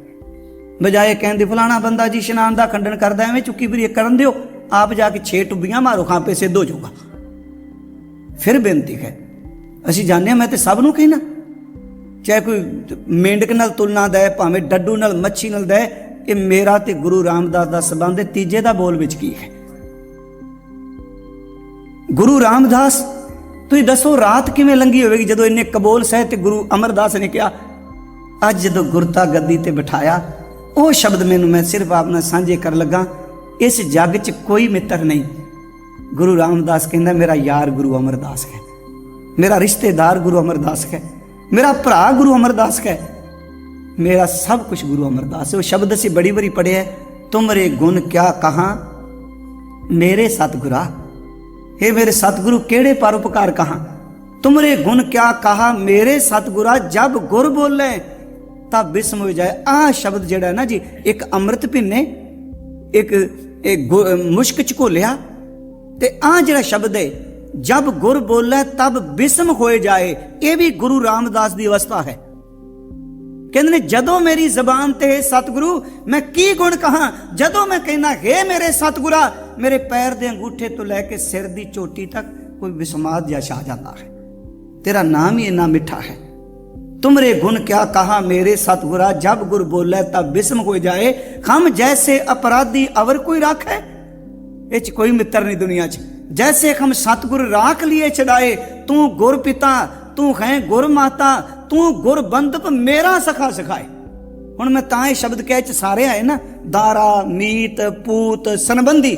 ਬਜਾਏ ਕਹਿੰਦੇ ਫਲਾਣਾ ਬੰਦਾ ਜੀ ਇਸ਼ਨਾਨ ਦਾ ਖੰਡਨ ਕਰਦਾ, ਐਵੇਂ ਚੁੱਕੀ ਫਿਰ ਕਰਨ ਦਿਓ। ਆਪ ਜਾ ਕੇ ਛੇ ਟੁੱਬੀਆਂ ਮਾਰੋ ਖਾਂਪੇ ਸਿੱਧ ਹੋ ਜਾਊਗਾ। ਫਿਰ ਬੇਨਤੀ ਹੈ, ਅਸੀਂ ਜਾਣਦੇ ਹਾਂ ਮੈਂ ਤੇ ਸਭ ਨੂੰ ਕਹਿਣਾ। ਚਾਹੇ ਕੋਈ ਮੇਂਢਕ ਨਾਲ ਤੁਲਨਾ ਦਾ ਭਾਵੇਂ ਡੱਡੂ ਨਾਲ, ਮੱਛੀ ਨਾਲ ਦਾ ਇਹ ਮੇਰਾ ਤੇ ਗੁਰੂ ਰਾਮਦਾਸ ਦਾ ਸਬੰਧ ਹੈ, ਤੀਜੇ ਦਾ ਬੋਲ ਵਿੱਚ ਕੀ ਹੈ? ਗੁਰੂ ਰਾਮਦਾਸ, ਤੁਸੀਂ ਦੱਸੋ ਰਾਤ ਕਿਵੇਂ ਲੰਗੀ ਹੋਵੇਗੀ ਜਦੋਂ ਇੰਨੇ ਕਬੋਲ ਸਹਿ ਤੇ ਗੁਰੂ ਅਮਰਦਾਸ ਨੇ ਕਿਹਾ, ਅੱਜ ਜਦੋਂ ਗੁਰਤਾ ਗੱਦੀ ਤੇ ਬਿਠਾਇਆ ਉਹ ਸ਼ਬਦ ਮੈਨੂੰ ਮੈਂ ਸਿਰਫ ਆਪ ਨਾਲ ਸਾਂਝੇ ਕਰਨ ਲੱਗਾ। ਇਸ ਜੱਗ 'ਚ ਕੋਈ ਮਿੱਤਰ ਨਹੀਂ। ਗੁਰੂ ਰਾਮਦਾਸ ਕਹਿੰਦਾ, ਮੇਰਾ ਯਾਰ ਗੁਰੂ ਅਮਰਦਾਸ ਹੈ। ਮੇਰਾ ਰਿਸ਼ਤੇਦਾਰ ਗੁਰੂ ਅਮਰਦਾਸ ਹੈ। ਮੇਰਾ ਭਰਾ ਗੁਰੂ ਅਮਰਦਾਸ ਹੈ। ਮੇਰਾ ਸਭ ਕੁਝ ਗੁਰੂ ਅਮਰਦਾਸ ਹੈ। ਉਹ ਸ਼ਬਦ ਅਸੀਂ ਬੜੀ ਬੜੀ ਪੜਿਆ ਤੁਮਰੇ ਗੁਣ ਕਿਆ ਕਹਾ? ਮੇਰੇ ਸਤਗੁਰਾ ਇਹ ਮੇਰੇ ਸਤਗੁਰੂ, ਕਿਹੜੇ ਪਰਉਪਕਾਰ ਕਹਾ? ਤੁਮਰੇ ਗੁਣ ਕਿਆ ਕਹਾ? ਮੇਰੇ ਸਤਗੁਰਾ, ਜਬ ਗੁਰ ਬੋਲੇ ਤਾਂ ਬਿਸਮ ਹੋ ਜਾਏ ਆ ਸ਼ਬਦ ਜਿਹੜਾ ਨਾ ਜੀ, ਇੱਕ ਅੰਮ੍ਰਿਤ ਭਿੰਨੇ, ਇੱਕ ਇੱਕ ਮੁਸ਼ਕ ਚ ਘੋਲਿਆ, ਤੇ ਆ ਜਿਹੜਾ ਸ਼ਬਦ ਹੈ, ਜਬ ਗੁਰ ਬੋਲੇ ਤਬ ਬਿਸਮ ਹੋਏ ਜਾਏ, ਇਹ ਵੀ ਗੁਰੂ ਰਾਮਦਾਸ ਦੀ ਅਵਸਥਾ ਹੈ। ਕਹਿੰਦੇ ਨੇ, ਜਦੋਂ ਮੇਰੀ ਜ਼ਬਾਨ ਤੇ ਸਤਿਗੁਰੂ, ਮੈਂ ਕੀ ਗੁਣ ਕਹਾ? ਜਦੋਂ ਮੈਂ ਕਹਿੰਦਾ, ਹੈ ਮੇਰੇ ਸਤਿਗੁਰਾ, ਮੇਰੇ ਪੈਰ ਦੇ ਅੰਗੂਠੇ ਤੋਂ ਲੈ ਕੇ ਸਿਰ ਦੀ ਚੋਟੀ ਤੱਕ ਕੋਈ ਵਿਸਮਾਦ ਜਿਹਾ ਛਾ ਜਾਂਦਾ ਹੈ। ਤੇਰਾ ਨਾਮ ਹੀ ਇੰਨਾ ਮਿੱਠਾ ਹੈ। ਤੁਮਰੇ ਗੁਣ ਕਿਆ ਕਹਾ ਮੇਰੇ ਸਤਿਗੁਰਾ ਜਬ ਗੁਰ ਬੋਲੇ ਤਬ ਬਿਸਮ ਹੋ ਜਾਏ ਹਮ ਜੈਸੇ ਅਪਰਾਧੀ ਅਵਰ ਕੋਈ ਰਾਖੇ ਇਹ ਚ ਕੋਈ ਮਿੱਤਰ ਨਹੀਂ ਦੁਨੀਆ 'ਚ ਜੈਸੇ ਹਮ ਸਤਿਗੁਰ ਰਾਖ ਲਿਏ ਛਡਾਏ ਤੂੰ ਗੁਰ ਪਿਤਾ ਤੂੰ ਹੈ ਗੁਰ ਮਾਤਾ ਤੂੰ ਗੁਰ ਬੰਦਪ ਮੇਰਾ ਸਖਾ ਸਿਖਾਏ ਹੁਣ ਮੈਂ ਤਾਂ ਇਹ ਸ਼ਬਦ ਕਹਿ ਚ ਸਾਰੇ ਆਏ ਨਾ ਦਾਰਾ ਮੀਤ ਪੂਤ ਸੰਬੰਧੀ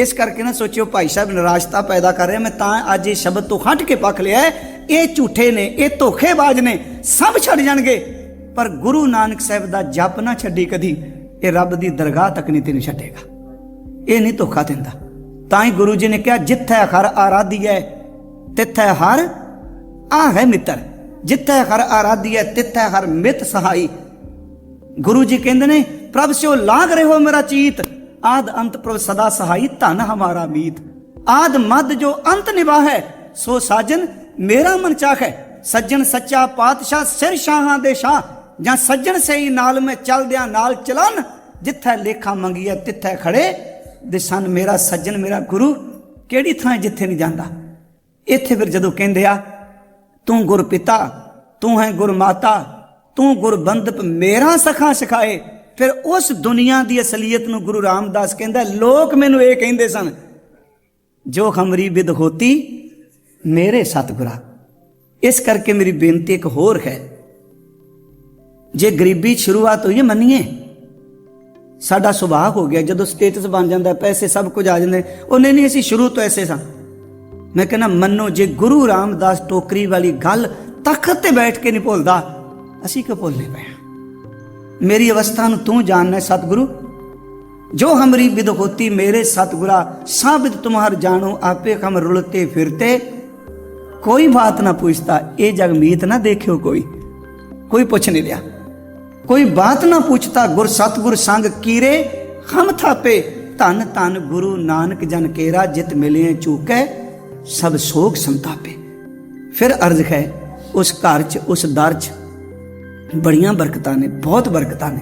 ਇਸ ਕਰਕੇ ਨਾ ਸੋਚਿਓ, ਭਾਈ ਸਾਹਿਬ ਨਿਰਾਸ਼ਤਾ ਪੈਦਾ ਕਰ ਰਿਹਾ। ਮੈਂ ਤਾਂ ਅੱਜ ਇਹ ਸ਼ਬਦ ਤੋਂ ਹਟ ਕੇ ਪੱਖ ਲਿਆ ਇਹ ਝੂਠੇ ਨੇ, ਇਹ ਧੋਖੇਬਾਜ਼ ਨੇ, ਸਭ ਛੱਡ ਜਾਣਗੇ। ਪਰ ਗੁਰੂ ਨਾਨਕ ਸਾਹਿਬ ਦਾ ਜਪ ਨਾ ਛੱਡੀ ਕਦੀ, ਇਹ ਰੱਬ ਦੀ ਦਰਗਾਹ ਤੱਕ ਨਹੀਂ ਤੈਨੂੰ ਛੱਡੇਗਾ। ਇਹ ਨਹੀਂ ਧੋਖਾ ਦਿੰਦਾ। ਤਾਂ ਹੀ ਗੁਰੂ ਜੀ ਨੇ ਕਿਹਾ, ਜਿੱਥੇ ਹਰ ਆਰਾਧੀ ਹੈ, ਤਿੱਥੇ ਹਰ ਆ ਹੈ ਮਿੱਤਰ। ਜਿੱਥੇ ਹਰ ਆਰਾਧੀ ਹੈ, ਤਿੱਥੇ ਹਰ ਮਿੱਤ ਸਹਾਈ। ਗੁਰੂ ਜੀ ਕਹਿੰਦੇ ਨੇ, ਪ੍ਰਭ ਸਿਓ ਲਾਗ ਰਹੇ ਹੋ ਮੇਰਾ ਚੀਤ। ਆਦ ਅੰਤ ਪ੍ਰਭ ਸਦਾ ਸਹਾਈ ਧਨ ਹਮਾਰਾ ਮੀਤ। ਆਦ ਮਦ ਜੋ ਅੰਤ ਨਿਵਾਹੈ ਸੋ ਸਾਜਨ ਮੇਰਾ ਮਨ ਚਾਹੈ ਸੱਜਣ ਸੱਚਾ ਪਾਤਸ਼ਾਹ ਸਿਰ ਸ਼ਾਹਾਂ ਦੇ ਸ਼ਾਹ ਜਾਂ ਸੱਜਣ ਸਹੀ ਨਾਲ ਮੈਂ ਚੱਲਦਿਆਂ ਨਾਲ ਚਲਨ, ਜਿੱਥੇ ਲੇਖਾ ਮੰਗੀਐ ਤਿੱਥੇ ਖੜੇ। ਦੇ ਸਨ ਮੇਰਾ ਸੱਜਣ ਮੇਰਾ ਗੁਰੂ, ਕਿਹੜੀ ਥਾਂ ਜਿੱਥੇ ਨਹੀਂ ਜਾਂਦਾ? ਇੱਥੇ ਫਿਰ ਜਦੋਂ ਕਹਿੰਦੇ ਆ, ਤੂੰ ਗੁਰ ਪਿਤਾ, ਤੂੰ ਹੈ ਗੁਰ ਮਾਤਾ, ਤੂੰ ਗੁਰ ਬੰਦਪ ਮੇਰਾ ਸਖਾ ਸਿਖਾਏ ਫਿਰ ਉਸ ਦੁਨੀਆ ਦੀ ਅਸਲੀਅਤ ਨੂੰ ਗੁਰੂ ਰਾਮਦਾਸ ਕਹਿੰਦਾ, ਲੋਕ ਮੈਨੂੰ ਇਹ ਕਹਿੰਦੇ ਸਨ, ਜੋ ਹਮਰੀ ਵਿਦ ਹੋਤੀ, ਮੇਰੇ ਸਤਿਗੁਰਾ। ਇਸ ਕਰਕੇ ਮੇਰੀ ਬੇਨਤੀ ਇੱਕ ਹੋਰ ਹੈ, ਜੇ ਗਰੀਬੀ ਸ਼ੁਰੂਆਤ ਹੋਈ ਹੈ, ਮੰਨੀਏ। ਸਾਡਾ ਸੁਭਾਅ ਹੋ ਗਿਆ, ਜਦੋਂ ਸਟੇਟਸ ਬਣ ਜਾਂਦਾ, ਪੈਸੇ ਸਭ ਕੁਝ ਆ ਜਾਂਦੇ ਉਹ ਨਹੀਂ ਨਹੀਂ ਅਸੀਂ ਸ਼ੁਰੂ ਤੋਂ ਐਸੇ ਸਾਂ। ਮੈਂ ਕਹਿੰਦਾ, ਮੰਨੋ, ਜੇ ਗੁਰੂ ਰਾਮਦਾਸ ਟੋਕਰੀ ਵਾਲੀ ਗੱਲ ਤਖਤ ਤੇ ਬੈਠ ਕੇ ਨਹੀਂ ਭੁੱਲਦਾ, ਅਸੀਂ ਕਿਉਂ ਭੁੱਲਨੇ ਪਏ ਹਾਂ? ਮੇਰੀ ਅਵਸਥਾ ਨੂੰ ਤੂੰ ਜਾਣਨਾ ਸਤਿਗੁਰੂ। ਜੋ ਹਮਰੀ ਵਿਦ ਹੋਤੀ ਮੇਰੇ ਸਤਿਗੁਰਾ ਸਾਬਿਤ ਤੁਮਹਰ ਜਾਣੋ, ਆਪੇ ਹਮ ਰੁਲਤੇ ਫਿਰਤੇ। ਕੋਈ ਬਾਤ ਨਾ ਪੁੱਛਤਾ ਇਹ ਜਗ ਮੀਤ ਨਾ ਦੇਖਿਓ ਕੋਈ। ਕੋਈ ਪੁੱਛ ਨਹੀਂ ਰਿਹਾ। ਕੋਈ ਬਾਤ ਨਾ ਪੁੱਛਤਾ ਗੁਰ ਸਤਗੁਰ ਸੰਗ ਕੀਰੇ, ਹਮ ਥਾਪੇ। ਧੰਨ ਧੰਨ ਗੁਰੂ ਨਾਨਕ ਜਨ ਕੇਰਾ, ਜਿਤ ਮਿਲਿਆ ਚੂਕੈ, ਸਭ ਸੋਗ ਸੰਤਾਪੇ। ਫਿਰ ਅਰਜ਼ ਹੈ, ਉਸ ਘਰ ਚ, ਉਸ ਦਰ ਚ ਬੜੀਆਂ ਬਰਕਤਾਂ ਨੇ ਬਹੁਤ ਬਰਕਤਾਂ ਨੇ।